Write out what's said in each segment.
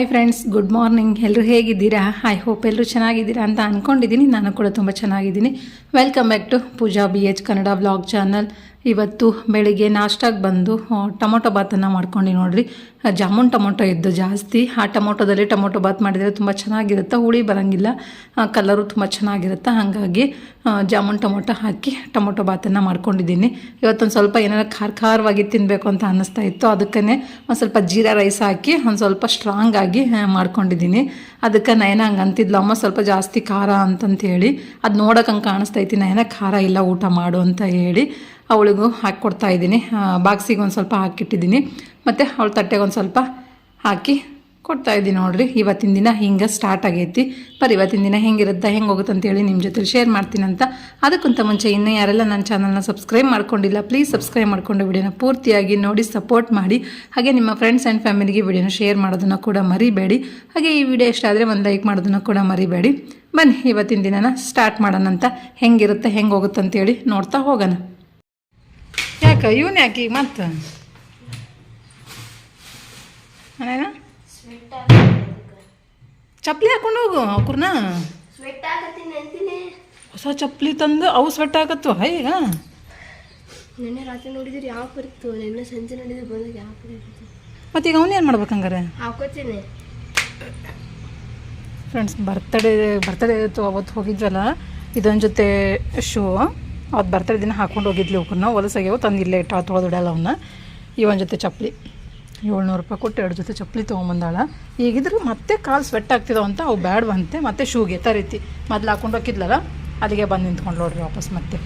Hi friends good morning ಎಲ್ಲರೂ ಹೇಗಿದ್ದೀರಾ? I hope ಎಲ್ಲರೂ ಚೆನ್ನಾಗಿದ್ದೀರಾ ಅಂತ ಅಂದ್ಕೊಂಡಿದ್ದೀನಿ ನಾನು ಕೂಡ ತುಂಬ ಚೆನ್ನಾಗಿದ್ದೀನಿ. Welcome back to Pooja B H Kannada vlog channel ಇವತ್ತು ಬೆಳಿಗ್ಗೆ ನಾಷ್ಟಾಗಿ ಬಂದು ಟೊಮೊಟೊ ಬಾತನ್ನು ಮಾಡ್ಕೊಂಡು ನೋಡಿರಿ. ಜಾಮೂನ್ ಟೊಮೊಟೊ ಇದ್ದು ಜಾಸ್ತಿ. ಆ ಟೊಮೊಟೊದಲ್ಲಿ ಟೊಮೊಟೊ ಬಾತ್ ಮಾಡಿದರೆ ತುಂಬ ಚೆನ್ನಾಗಿರುತ್ತೆ. ಹುಳಿ ಬರೋಂಗಿಲ್ಲ. ಕಲರು ತುಂಬ ಚೆನ್ನಾಗಿರುತ್ತೆ. ಹಾಗಾಗಿ ಜಾಮೂನ್ ಟೊಮೊಟೊ ಹಾಕಿ ಟೊಮೊಟೊ ಬಾತನ್ನು ಮಾಡ್ಕೊಂಡಿದ್ದೀನಿ. ಇವತ್ತೊಂದು ಸ್ವಲ್ಪ ಏನಾರ ಖಾರ ಖಾರವಾಗಿ ತಿನ್ನಬೇಕು ಅಂತ ಅನ್ನಿಸ್ತಾ ಇತ್ತು. ಅದಕ್ಕೇ ಒಂದು ಸ್ವಲ್ಪ ಜೀರಾ ರೈಸ್ ಹಾಕಿ ಒಂದು ಸ್ವಲ್ಪ ಸ್ಟ್ರಾಂಗ್ ಆಗಿ ಮಾಡ್ಕೊಂಡಿದ್ದೀನಿ. ಅದಕ್ಕೆ ನಯನ ಹಂಗೆ ಅಂತಿದ್ಲು. ಅಮ್ಮ ಸ್ವಲ್ಪ ಜಾಸ್ತಿ ಖಾರ ಅಂತಂತ ಹೇಳಿ ಅದು ನೋಡೋಕೆ ಹಂಗೆ ಕಾಣಿಸ್ತೈತಿ ನಯನ ಖಾರ ಇಲ್ಲ, ಊಟ ಮಾಡು ಅಂತ ಹೇಳಿ. ಅವಳಿಗೂ ಹಾಕ್ಕೊಡ್ತಾ ಇದ್ದೀನಿ. ಬಾಕ್ಸಿಗೆ ಒಂದು ಸ್ವಲ್ಪ ಹಾಕಿಟ್ಟಿದ್ದೀನಿ ಮತ್ತು ಅವಳ ತಟ್ಟೆಗೆ ಒಂದು ಸ್ವಲ್ಪ ಹಾಕಿ ಕೊಡ್ತಾ ಇದ್ದೀನಿ ನೋಡ್ರಿ. ಇವತ್ತಿನ ದಿನ ಹಿಂಗೆ ಸ್ಟಾರ್ಟ್ ಆಗೈತಿ. ಬರೀ ಇವತ್ತಿನ ದಿನ ಹೆಂಗಿರುತ್ತೆ, ಹೆಂಗೆ ಹೋಗುತ್ತೆ ಅಂತೇಳಿ ನಿಮ್ಮ ಜೊತೆ ಶೇರ್ ಮಾಡ್ತೀನಿ ಅಂತ. ಅದಕ್ಕಿಂತ ಮುಂಚೆ ಇನ್ನೂ ಯಾರೆಲ್ಲ ನನ್ನ ಚಾನಲ್ನ ಸಬ್ಸ್ಕ್ರೈಬ್ ಮಾಡ್ಕೊಂಡಿಲ್ಲ ಪ್ಲೀಸ್ ಸಬ್ಸ್ಕ್ರೈಬ್ ಮಾಡ್ಕೊಂಡು ವಿಡಿಯೋನ ಪೂರ್ತಿಯಾಗಿ ನೋಡಿ ಸಪೋರ್ಟ್ ಮಾಡಿ. ಹಾಗೆ ನಿಮ್ಮ ಫ್ರೆಂಡ್ಸ್ ಆ್ಯಂಡ್ ಫ್ಯಾಮಿಲಿಗೆ ವಿಡಿಯೋನ ಶೇರ್ ಮಾಡೋದನ್ನು ಕೂಡ ಮರಿಬೇಡಿ. ಹಾಗೆ ಈ ವಿಡಿಯೋ ಇಷ್ಟ ಒಂದು ಲೈಕ್ ಮಾಡೋದನ್ನು ಕೂಡ ಮರಿಬೇಡಿ. ಬನ್ನಿ, ಇವತ್ತಿನ ದಿನನ ಸ್ಟಾರ್ಟ್ ಮಾಡೋಣ ಅಂತ ಹೆಂಗಿರುತ್ತೆ, ಹೆಂಗೆ ಹೋಗುತ್ತೆ ಅಂತೇಳಿ ನೋಡ್ತಾ ಹೋಗೋಣ. ಯಾಕೆ ಇವನ್ ಯಾಕೆ ಈಗ ಮತ್ತೆ? ಚಪ್ಪಲಿ ಹಾಕೊಂಡು ಹೋಗು ಅವ್ರನ್ನ ಹೊಸ ಚಪ್ಪಲಿ ತಂದು ಅವು ಸ್ವೆಟ್ ಆಗತ್ತು ಈಗ. ನಿನ್ನೆ ರಾತ್ರಿ ನೋಡಿದ್ರೆ ಯಾವ ಬರುತ್ತೋ ನಿನ್ನೆ ಸಂಜೆ ನೋಡಿದ್ರೆ ಬಂದಾಗ ಯಾವ ಮತ್ತೆ ಈಗ ಅವನೇನು ಮಾಡ್ಬೇಕು ಹಂಗಾರೆ? ಹಾಕೋತೀನಿ. ಫ್ರೆಂಡ್ಸ್ ಬರ್ತಡೇ ಬರ್ತಡೇ ಇತ್ತು ಅವತ್ತು ಹೋಗಿದ್ವಲ್ಲ ಇದೊಂದು ಜೊತೆ ಶೂ ಅವತ್ತು ಬರ್ತಾ ದಿನ ಹಾಕೊಂಡು ಹೋಗಿದ್ಲಿ ಅವ್ರನ್ನ ಹೊಲಸಾಗ್ಯಾವ ತಂದು ಇಲ್ಲೇ ಇಟ್ಟು ತೊಳೆದಿಡಲ್ಲ ಅವನ್ನ ಒಂದು ಜೊತೆ ಚಪ್ಪಲಿ ಏಳ್ನೂರು ರೂಪಾಯಿ ಕೊಟ್ಟು ಎರಡು ಜೊತೆ ಚಪ್ಪಲಿ ತೊಗೊಂಬಂದಾಳ. ಈಗಿದ್ರು ಮತ್ತೆ ಕಾಲು ಸ್ವೆಟ್ ಆಗ್ತಿದಾವ ಅಂತ ಅವು ಬ್ಯಾಡ್ವಂತೆ, ಮತ್ತೆ ಶೂಗೆ ತರೀತಿ ಮೊದ್ಲು ಹಾಕೊಂಡು ಹೋಗಿದ್ಲಲ್ಲ ಅಲ್ಲಿಗೆ ಬಂದು ನಿಂತ್ಕೊಂಡು ನೋಡ್ರಿ ವಾಪಸ್ ಮತ್ತೆ.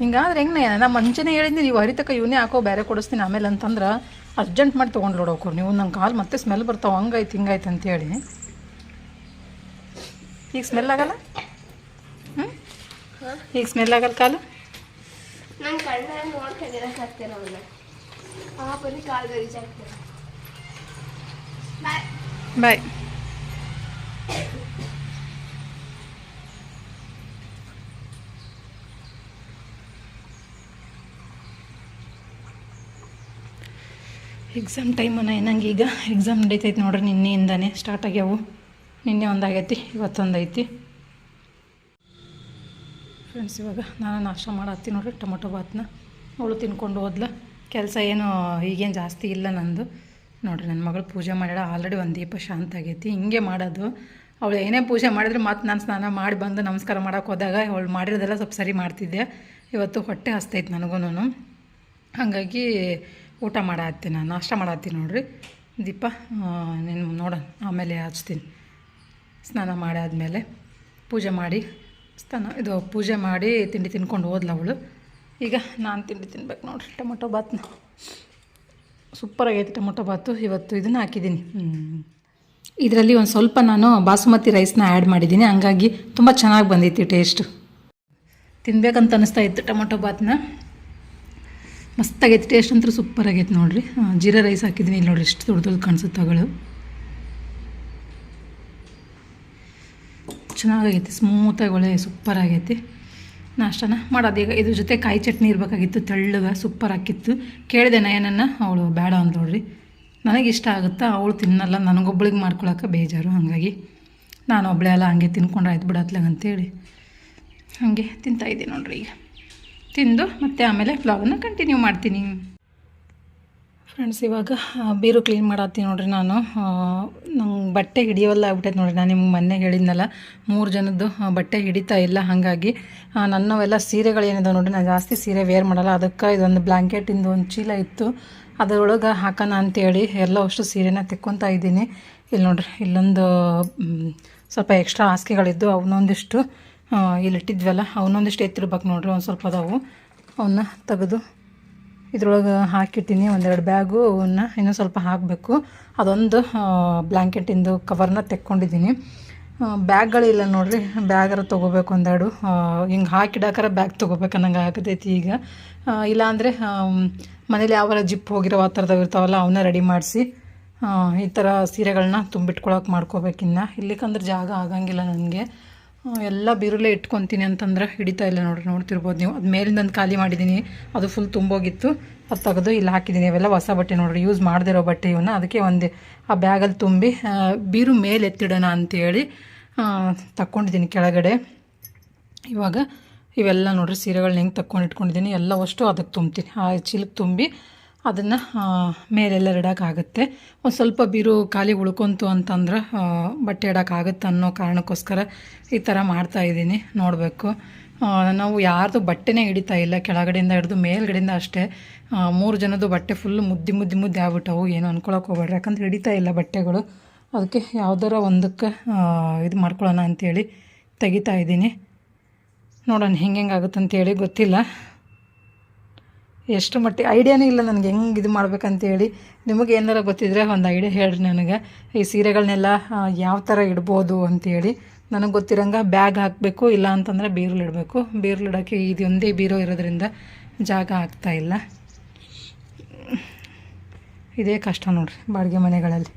ಹಿಂಗಾದ್ರೆ ಹೆಂಗೆ ನಾ ಮುಂಚೆನೇ ಹೇಳಿದ್ನಿ, ನೀವು ಹರಿತಕ್ಕ ಇವನೇ ಹಾಕೋ ಬೇರೆ ಕೊಡಿಸ್ತೀನಿ ಆಮೇಲೆ ಅಂತಂದ್ರೆ ಅರ್ಜೆಂಟ್ ಮಾಡಿ ತೊಗೊಂಡು ನೋಡೋಕ್ರು ನೀವು ನಂಗೆ ಕಾಲು ಮತ್ತೆ ಸ್ಮೆಲ್ ಬರ್ತಾವೆ, ಹಂಗಾಯ್ತು, ಹಿಂಗಾಯ್ತು ಅಂತೇಳಿ. ಈಗ ಸ್ಮೆಲ್ ಆಗಲ್ಲ? ಹ್ಞೂ ಈಗ ಸ್ಮೆಲ್ ಆಗಲ್ಲ ಕಾಲು? ನನ್ನ ಕಣ್ಣ ನೋಡ್ಕೊಂಡಿರಕ್ಕೆ ಆಗ್ತೇನೆ ಅವನ್ನ ಆ ಬರೀ ಕಾಲು ಗರೀಜ್ ಆಗ್ತೇನೆ ಬಾಯ್ ಬಾಯ್ ಎಕ್ಸಾಮ್ ಟೈಮನ್ನ ಏನಂಗೆ ಈಗ? ಎಕ್ಸಾಮ್ ನಡೀತೈತೆ ನೋಡ್ರಿ ನಿನ್ನೆಯಿಂದಾನೆ ಸ್ಟಾರ್ಟ್ ಆಗ್ಯಾವು. ನಿನ್ನೆ ಒಂದಾಗೈತಿ ಇವತ್ತೊಂದು ಐತಿ ಫ್ರೆಂಡ್ಸ್ ಇವಾಗ ನಾನು ನಾಷ್ಟ ಮಾಡತ್ತೀನಿ ನೋಡ್ರಿ, ಟೊಮೊಟೊ ಬಾತ್ನ. ಅವಳು ತಿನ್ಕೊಂಡು ಹೋದ್ಲ. ಕೆಲಸ ಏನು ಈಗೇನು ಜಾಸ್ತಿ ಇಲ್ಲ ನಂದು. ನೋಡ್ರಿ ನನ್ನ ಮಗಳು ಪೂಜೆ ಮಾಡ್ಯಾಳ ಆಲ್ರೆಡಿ ಒಂದು ದೀಪ ಶಾಂತ ಆಗೈತಿ. ಹಿಂಗೆ ಮಾಡೋದು. ಅವಳು ಏನೇ ಪೂಜೆ ಮಾಡಿದ್ರೆ ಮತ್ತು ನಾನು ಸ್ನಾನ ಮಾಡಿ ಬಂದು ನಮಸ್ಕಾರ ಮಾಡೋಕೆ ಹೋದಾಗ ಅವಳು ಮಾಡಿರೋದೆಲ್ಲ ಸ್ವಲ್ಪ ಸರಿ ಮಾಡ್ತಿದ್ದೆ. ಇವತ್ತು ಹೊಟ್ಟೆ ಹಸ್ತೈತೆ ನನಗೂ ಹಾಗಾಗಿ ಊಟ ಮಾಡತ್ತೀನಿ ನಾನು, ನಾಷ್ಟ ಮಾಡತ್ತೀನಿ ನೋಡ್ರಿ. ದೀಪ ನೀನು ನೋಡೋಣ, ಆಮೇಲೆ ಹಚ್ತೀನಿ. ಸ್ನಾನ ಮಾಡಾದಮೇಲೆ ಪೂಜೆ ಮಾಡಿ, ಸ್ನಾನ, ಇದು ಪೂಜೆ ಮಾಡಿ ತಿಂಡಿ ತಿನ್ಕೊಂಡು ಹೋದ್ಲ ಅವಳು. ಈಗ ನಾನು ತಿಂಡಿ ತಿನ್ಬೇಕು ನೋಡಿರಿ ಟೊಮೊಟೊ ಬಾತ್ನ. ಸೂಪರಾಗೈತೆ ಟೊಮೊಟೊ ಬಾತು. ಇವತ್ತು ಇದನ್ನು ಹಾಕಿದ್ದೀನಿ. ಇದರಲ್ಲಿ ಒಂದು ಸ್ವಲ್ಪ ನಾನು ಬಾಸುಮತಿ ರೈಸ್ನ ಆ್ಯಡ್ ಮಾಡಿದ್ದೀನಿ. ಹಂಗಾಗಿ ತುಂಬ ಚೆನ್ನಾಗಿ ಬಂದಿತ್ತು ಟೇಸ್ಟು ತಿನ್ಬೇಕಂತ ಅನಿಸ್ತಾ ಇತ್ತು ಟೊಮೊಟೊ ಬಾತ್ನ. ಮಸ್ತಾಗೈತೆ ಟೇಸ್ಟ್ ಅಂತೂ ಸೂಪರ್ ನೋಡಿರಿ. ಜೀರಾ ರೈಸ್ ಹಾಕಿದ್ದೀನಿ. ಇಲ್ಲಿ ನೋಡಿರಿ, ಎಷ್ಟು ದೊಡ್ಡ ದೊಡ್ಡ ಕಾಣಿಸುತ್ತೆ ಚೆನ್ನಾಗೈತಿ ಸ್ಮೂತಾಗಿ ಒಳ್ಳೆ ಸೂಪರ್ ಆಗೈತಿ. ನಾಷ್ಟನ ಮಾಡೋದು ಈಗ ಇದ್ರ ಜೊತೆ ಕಾಯಿ ಚಟ್ನಿ ಇರಬೇಕಾಗಿತ್ತು, ತೆಳ್ಳಗೆ ಸೂಪರ್ ಆಗಿತ್ತು ಕೇಳಿದೆ ನಯನನ್ನು, ಅವಳು ಬೇಡ ಅಂತ ನೋಡ್ರಿ. ನನಗೆ ಇಷ್ಟ ಆಗುತ್ತಾ? ಅವಳು ತಿನ್ನಲ್ಲ, ನನಗೊಬ್ಳಿಗೆ ಮಾಡ್ಕೊಳಕ್ಕೆ ಬೇಜಾರು, ಹಾಗಾಗಿ ನಾನು ಒಬ್ಬಳೆ ಅಲ್ಲ, ಹಂಗೆ ತಿನ್ಕೊಂಡ್ರೆ ಆಯ್ತು ಬಿಡತ್ಲಾಗ ಅಂತೇಳಿ. ಹಾಗೆ ತಿಂತಾಯಿದ್ದೆ ನೋಡ್ರಿ ಈಗ. ತಿಂದು ಮತ್ತೆ ಆಮೇಲೆ ಫ್ಲಾಗನ್ನು ಕಂಟಿನ್ಯೂ ಮಾಡ್ತೀನಿ. ಫ್ರೆಂಡ್ಸ್, ಇವಾಗ ಬೀರು ಕ್ಲೀನ್ ಮಾಡತ್ತೀನಿ ನೋಡ್ರಿ ನಾನು. ನಂಗೆ ಬಟ್ಟೆ ಹಿಡಿಯೋಲ್ಲ ಆಗ್ಬಿಟ್ಟೈತೆ ನೋಡ್ರಿ. ನಾನು ನಿಮ್ಗೆ ಮೊನ್ನೆ ಹೇಳಿದ್ನಲ್ಲ, ಮೂರು ಜನದ್ದು ಬಟ್ಟೆ ಹಿಡಿತಾ ಇಲ್ಲ ಹಾಗಾಗಿ. ನನ್ನವೆಲ್ಲ ಸೀರೆಗಳೇನಿದಾವೆ ನೋಡ್ರಿ, ನಾನು ಜಾಸ್ತಿ ಸೀರೆ ವೇರ್ ಮಾಡಲ್ಲ. ಅದಕ್ಕೆ ಇದೊಂದು ಬ್ಲ್ಯಾಂಕೆಟಿಂದು ಒಂದು ಚೀಲ ಇತ್ತು. ಅದರೊಳಗೆ ಹಾಕೋಣ ಅಂತೇಳಿ ಎಲ್ಲ ಅಷ್ಟು ಸೀರೆನ ತೆಕ್ಕೊತಾ ಇದ್ದೀನಿ. ಇಲ್ಲಿ ನೋಡ್ರಿ, ಇಲ್ಲೊಂದು ಸ್ವಲ್ಪ ಎಕ್ಸ್ಟ್ರಾ ಹಾಸಿಗೆಗಳಿದ್ದು ಅವನ್ನೊಂದಿಷ್ಟು ಇಲ್ಲಿಟ್ಟಿದ್ವಲ್ಲ ಅವನ್ನೊಂದಿಷ್ಟು ಎತ್ತಿರ್ಬೇಕು ನೋಡ್ರಿ, ಒಂದು ಸ್ವಲ್ಪ ಅದಾವು. ಅವನ್ನ ತೆಗೆದು ಇದ್ರೊಳಗೆ ಹಾಕಿಟ್ಟೀನಿ, ಒಂದೆರಡು ಬ್ಯಾಗು ಅವನ್ನ ಇನ್ನೂ ಸ್ವಲ್ಪ ಹಾಕಬೇಕು. ಅದೊಂದು ಬ್ಲ್ಯಾಂಕೆಟಿಂದು ಕವರ್ನ ತೆಕ್ಕೊಂಡಿದ್ದೀನಿ. ಬ್ಯಾಗ್ಗಳಿಲ್ಲ ನೋಡ್ರಿ, ಬ್ಯಾಗರ ತೊಗೋಬೇಕು ಒಂದೆರಡು. ಹಿಂಗೆ ಹಾಕಿಡಾಕರ ಬ್ಯಾಗ್ ತೊಗೋಬೇಕು ಅನ್ನಂಗೆ ಆಗತೈತಿ ಈಗ. ಇಲ್ಲಾಂದರೆ ಮನೇಲಿ ಯಾವಾರ ಜಿಪ್ ಹೋಗಿರೋ ಆ ಥರದವು ಇರ್ತಾವಲ್ಲ ಅವನ್ನ ರೆಡಿ ಮಾಡಿಸಿ ಈ ಥರ ಸೀರೆಗಳನ್ನ ತುಂಬಿಟ್ಕೊಳಕ್ಕೆ ಮಾಡ್ಕೋಬೇಕಿನ್ನ. ಇಲ್ಲಿಕಂದ್ರೆ ಜಾಗ ಆಗಂಗಿಲ್ಲ ನನಗೆ. ಎಲ್ಲ ಬಿರುಲೆ ಇಟ್ಕೊತೀನಿ ಅಂತಂದ್ರೆ ಹಿಡಿತಾ ಇಲ್ಲ ನೋಡ್ರಿ, ನೋಡ್ತಿರ್ಬೋದು ನೀವು. ಅದು ಮೇಲಿಂದಂದು ಖಾಲಿ ಮಾಡಿದ್ದೀನಿ ಅದು ಫುಲ್ ತುಂಬೋಗಿತ್ತು. ಅದು ತೆಗೆದು ಇಲ್ಲಿ ಹಾಕಿದ್ದೀನಿ ಅವೆಲ್ಲ ಹೊಸ ಬಟ್ಟೆ ನೋಡ್ರಿ ಯೂಸ್ ಮಾಡದಿರೋ ಬಟ್ಟೆ ಇವನ್ನ. ಅದಕ್ಕೆ ಒಂದು ಆ ಬ್ಯಾಗಲ್ಲಿ ತುಂಬಿ ಬೀರು ಮೇಲೆ ಎತ್ತಿಡೋಣ ಅಂತೇಳಿ ತಕ್ಕೊಂಡಿದ್ದೀನಿ ಕೆಳಗಡೆ. ಇವಾಗ ಇವೆಲ್ಲ ನೋಡ್ರಿ ಸೀರೆಗಳನ್ನ ಹೆಂಗೆ ತಕ್ಕೊಂಡು ಇಟ್ಕೊಂಡಿದ್ದೀನಿ ಎಲ್ಲ ಅಷ್ಟು ಅದಕ್ಕೆ ತುಂಬ್ತೀನಿ. ಆ ಚೀಲಕ್ಕೆ ತುಂಬಿ ಅದನ್ನು ಮೇಲೆಲ್ಲ ಇಡೋಕ್ಕಾಗುತ್ತೆ ಒಂದು ಸ್ವಲ್ಪ ಬೀರು ಖಾಲಿ ಉಳ್ಕೊಂತು ಅಂತಂದ್ರೆ ಬಟ್ಟೆ ಇಡೋಕ್ಕಾಗುತ್ತೆ ಅನ್ನೋ ಕಾರಣಕ್ಕೋಸ್ಕರ ಈ ಥರ ಮಾಡ್ತಾಯಿದ್ದೀನಿ ನೋಡಬೇಕು. ನಾವು ಯಾರ್ದು ಬಟ್ಟೆನೇ ಹಿಡಿತಾ ಇಲ್ಲ, ಕೆಳಗಡೆಯಿಂದ ಹಿಡಿದು ಮೇಲ್ಗಡೆಯಿಂದ ಅಷ್ಟೇ. ಮೂರು ಜನದ್ದು ಬಟ್ಟೆ ಫುಲ್ ಮುದ್ದಿ ಮುದ್ದಿ, ಮುದ್ದೆ ಆಗ್ಬಿಟ್ಟವು, ಏನು ಅನ್ಕೊಳಕ್ಕೆ ಹೋಗ್ಬೇಡ್ರಿ. ಯಾಕಂದ್ರೆ ಹಿಡಿತಾ ಇಲ್ಲ ಬಟ್ಟೆಗಳು. ಅದಕ್ಕೆ ಯಾವ್ದಾರ ಒಂದಕ್ಕೆ ಇದು ಮಾಡ್ಕೊಳ್ಳೋಣ ಅಂತೇಳಿ ತೆಗಿತಾ ಇದ್ದೀನಿ. ನೋಡೋಣ ಹೆಂಗೆ ಆಗುತ್ತೆ ಅಂತೇಳಿ ಗೊತ್ತಿಲ್ಲ. ಎಷ್ಟು ಮಟ್ಟಿಗೆ ಐಡಿಯಾನೇ ಇಲ್ಲ ನನಗೆ ಹೆಂಗೆ ಇದು ಮಾಡ್ಬೇಕಂತೇಳಿ. ನಿಮಗೆ ಏನಾರ ಗೊತ್ತಿದ್ರೆ ಒಂದು ಐಡಿಯಾ ಹೇಳ್ರಿ ನನಗೆ. ಈ ಸೀರೆಗಳನ್ನೆಲ್ಲ ಯಾವ ಥರ ಇಡ್ಬೋದು ಅಂತೇಳಿ. ನನಗೆ ಗೊತ್ತಿರಂಗೆ ಬ್ಯಾಗ್ ಹಾಕಬೇಕು, ಇಲ್ಲ ಅಂತಂದರೆ ಬೀರುಲ್ ಇಡಬೇಕು. ಬೀರುಲ್ ಇಡೋಕ್ಕೆ ಇದೊಂದೇ ಬೀರೋ ಇರೋದ್ರಿಂದ ಜಾಗ ಆಗ್ತಾ ಇಲ್ಲ. ಇದೇ ಕಷ್ಟ ನೋಡ್ರಿ ಬಾಡಿಗೆ ಮನೆಗಳಲ್ಲಿ.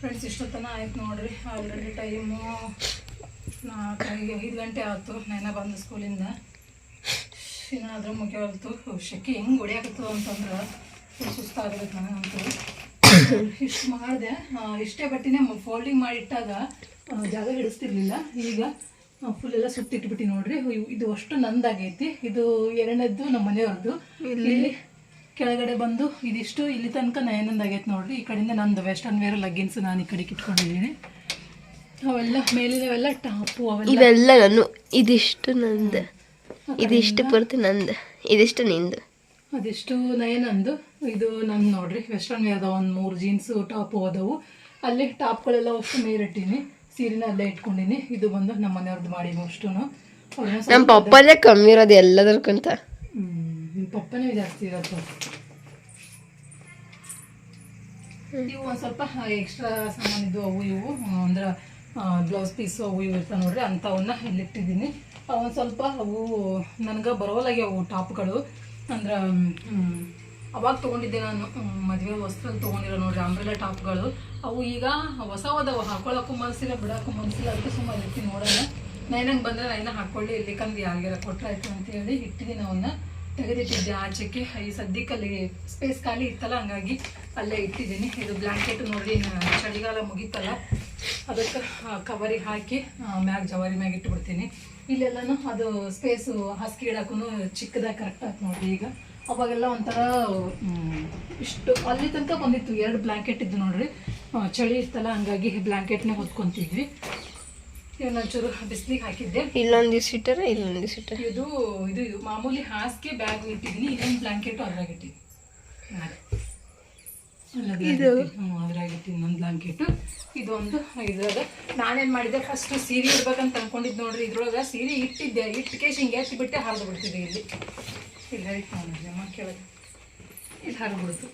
ಫ್ರೆಂಡ್ಸ್ ಇಷ್ಟೊತ್ತನ ಆಯ್ತು ನೋಡ್ರಿ. ಆಲ್ರೆಡಿ ಟೈಮು ನಾಲ್ಕು ಐದು ಗಂಟೆ ಆಯ್ತು. ನೈನ ಬಂದು ಸ್ಕೂಲಿಂದ ಏನಾದರೂ ಮುಗಿಯವಲ್ತು ಶೆಕೆ ಹೆಂಗೆ ಹೊಡಿಯಾಕತ್ತು ಅಂತಂದ್ರೆ ಸುಸ್ತಾಗಬೇಕು ನನಗಂತೂ ಇಷ್ಟು ಮಾಡಿದೆ. ಇಷ್ಟೇ ಬಟ್ಟೆನೇ ಫೋಲ್ಡಿಂಗ್ ಮಾಡಿ ಇಟ್ಟಾಗ ಜಾಗ ಹಿಡಿಸ್ತಿರ್ಲಿಲ್ಲ. ಈಗ ಫುಲ್ ಎಲ್ಲ ಸುತ್ತಿಟ್ಬಿಟ್ಟು ನೋಡ್ರಿ. ಇದು ಅಷ್ಟು ನಂದಾಗೈತಿ. ಇದು ಎರಡನೇದ್ದು ನಮ್ಮ ಮನೆಯವ್ರದ್ದು. ಇಲ್ಲಿ? ಕೆಳಗಡೆ ಬಂದು ಇದಿಷ್ಟು ಇಲ್ಲಿ ತನಕ ನಯನಂದಾಗೈತೆ ನೋಡ್ರಿ. ಈ ಕಡೆಯಿಂದ ನಂದು ವೆಸ್ಟರ್ನ್ ವೇರ್ ಲಗ್ಗಿನ್ಸ್ ನಾನು ಈ ಕಡೆಗೆ ಇಟ್ಕೊಂಡಿದ್ದೀನಿ. ಅವೆಲ್ಲ ಮೇಲಿನವೆಲ್ಲ ಟಾಪು ಅವೆಲ್ಲ. ಇವೆಲ್ಲ ನಾನು ಇದಿಷ್ಟು ನಂದು. ಇದಿಷ್ಟು ಪೂರ್ತಿ ನಂದು. ಇದಿಷ್ಟು ನಿಂದು. ಅದಿಷ್ಟು ನಯನಂದು ಇದು ನಂದು ನೋಡ್ರಿ. ವೆಸ್ಟರ್ನ್ ವೇ ಅದಾವ ಒಂದು ಮೂರು ಜೀನ್ಸ್ ಟಾಪು ಅದಾವು ಅಲ್ಲಿ ಟಾಪ್ಗಳೆಲ್ಲ ಅಷ್ಟು ಮೇಲಿಟ್ಟೀನಿ ಸೀರೆನ ಅಲ್ಲೇ ಇಟ್ಕೊಂಡಿನಿ. ಇದು ಬಂದು ನಮ್ಮ ಮನೆಯವ್ರದ್ದು ಮಾಡಿ ಅಷ್ಟು ನಮ್ಮ ಪಪ್ಪನೇ ಕಮ್ಮಿ ಇರೋದು ಎಲ್ಲದಕ್ಕಿಂತ ನಿಮ್ಮ ಪಪ್ಪನೇ ಜಾಸ್ತಿ ಇರೋದು. ಇವು ಒಂದು ಸ್ವಲ್ಪ ಎಕ್ಸ್ಟ್ರಾ ಸಾಮಾನಿದ್ದು ಅವು ಇವು. ಅಂದ್ರೆ ಬ್ಲೌಸ್ ಪೀಸು ಅವು ಇವು ಇರ್ತಾವೆ ನೋಡ್ರಿ. ಅಂಥವನ್ನ ಇಲ್ಲಿಟ್ಟಿದ್ದೀನಿ ಒಂದು ಸ್ವಲ್ಪ ಅವು ನನಗೆ ಬರೋಲಾಗ್ಯಾವು ಟಾಪ್ಗಳು. ಅಂದ್ರೆ ಅವಾಗ ತೊಗೊಂಡಿದ್ದೆ ನಾನು ಮದುವೆ ವಸ್ತ್ರದಲ್ಲಿ ತೊಗೊಂಡಿರೋ ನೋಡ್ರಿ ಅಂಬ್ರೆಲ್ಲ ಟಾಪ್ಗಳು. ಅವು ಈಗ ಹೊಸ ಹೋದವು ಹಾಕೊಳ್ಳೋಕ್ಕೂ ಮನಸ್ಸಿಲ್ಲ ಬಿಡೋಕ್ಕೂ ಮನಸ್ಸಿಲ್ಲ ಅದಕ್ಕೆ ಸುಮ್ಮನೆ ಇರ್ತೀನಿ ನೋಡೋಣ. ನೈನಂಗೆ ಬಂದರೆ ನೈನ ಹಾಕ್ಕೊಳ್ಳಿ ಇಲ್ಲಿ ಕಂದು ಯಾರಿಗಾರ ಕೊಟ್ರಾಯ್ತು ಅಂತೇಳಿ ಇಟ್ಟಿದ್ದೀನಿ ಅವನ್ನ. ತೆಗೆದಿಟ್ಟಿದ್ದೆ. ಆಚೆಗೆ ಈ ಸದ್ಯಕ್ಕಲ್ಲಿ ಸ್ಪೇಸ್ ಖಾಲಿ ಇತ್ತಲ್ಲ, ಹಂಗಾಗಿ ಅಲ್ಲೇ ಇಟ್ಟಿದ್ದೀನಿ. ಇದು ಬ್ಲ್ಯಾಂಕೆಟ್ ನೋಡ್ರಿ ಚಳಿಗಾಲ ಮುಗೀತಲ್ಲ, ಅದಕ್ಕೆ ಕವರಿಗೆ ಹಾಕಿ ಮ್ಯಾಗ ಜವಾರಿ ಮ್ಯಾಗ ಇಟ್ಬಿಡ್ತೀನಿ. ಇಲ್ಲೆಲ್ಲನೂ ಅದು ಸ್ಪೇಸು ಹಸ್ಕಿ ಇಡಕ್ಕೂ ಚಿಕ್ಕದಾಗಿ ಕರೆಕ್ಟ್ ಆಯ್ತು ನೋಡ್ರಿ ಈಗ. ಅವಾಗೆಲ್ಲ ಒಂಥರ ಇಷ್ಟು, ಅಲ್ಲಿ ತನಕ ಬಂದಿತ್ತು. ಎರಡು ಬ್ಲ್ಯಾಂಕೆಟ್ ಇದ್ದು ನೋಡ್ರಿ. ಚಳಿ ಇತ್ತಲ್ಲ, ಹಂಗಾಗಿ ಬ್ಲ್ಯಾಂಕೆಟ್ನೇ ಹೊತ್ಕೊತಿದ್ವಿ. ಒಂಚೂರು ಬಿಸಿಲಿಗೆ ಹಾಕಿದ್ದೆ. ಇಲ್ಲೊಂದು ದಿವ್ಸ ಇಟ್ಟರೆ ಇಲ್ಲೊಂದು ದಿವ್ಸ ಇಟ್ಟರೆ. ಇದು ಇದು ಇದು. ಮಾಮೂಲಿ ಹಾಸಿಗೆ ಬ್ಯಾಗ್ ಇಟ್ಟಿದ್ದೀನಿ ಇನ್ನೊಂದು ಬ್ಲಾಂಕೆಟ್ ಅದ್ರಾಗಿಟ್ಟಿದ್ದೀನಿ ಇಟ್ಟಿದ್ದೀನಿ. ಅದ್ರಾಗ ಇಟ್ಟಿದ್ದೀನಿ ಒಂದು ಬ್ಲಾಂಕೆಟು ಇದೊಂದು ಇದ್ರಾಗ ನಾನೇನು ಮಾಡಿದೆ ಫಸ್ಟ್ ಸೀರೆ ಇಡ್ಬೇಕಂತ ಅನ್ಕೊಂಡಿದ್ದು ನೋಡ್ರಿ ಇದ್ರೊಳಗೆ ಸೀರೆ ಇಟ್ಟಿದ್ದೆ. ಇಟ್ಟು ಕೇಸ್ ಹಿಂಗೆ ಎತ್ತಿ ಬಿಟ್ಟೆ ಹರಿದು ಬಿಡ್ತಿದ್ದೆ ಇಲ್ಲಿ. ಇಲ್ಲಿ ಹರಿತು ನೋಡ್ರಿ ಅಮ್ಮ ಕೆಳಗೆ ಇಲ್ಲಿ ಹರಿಬಿಡ್ತು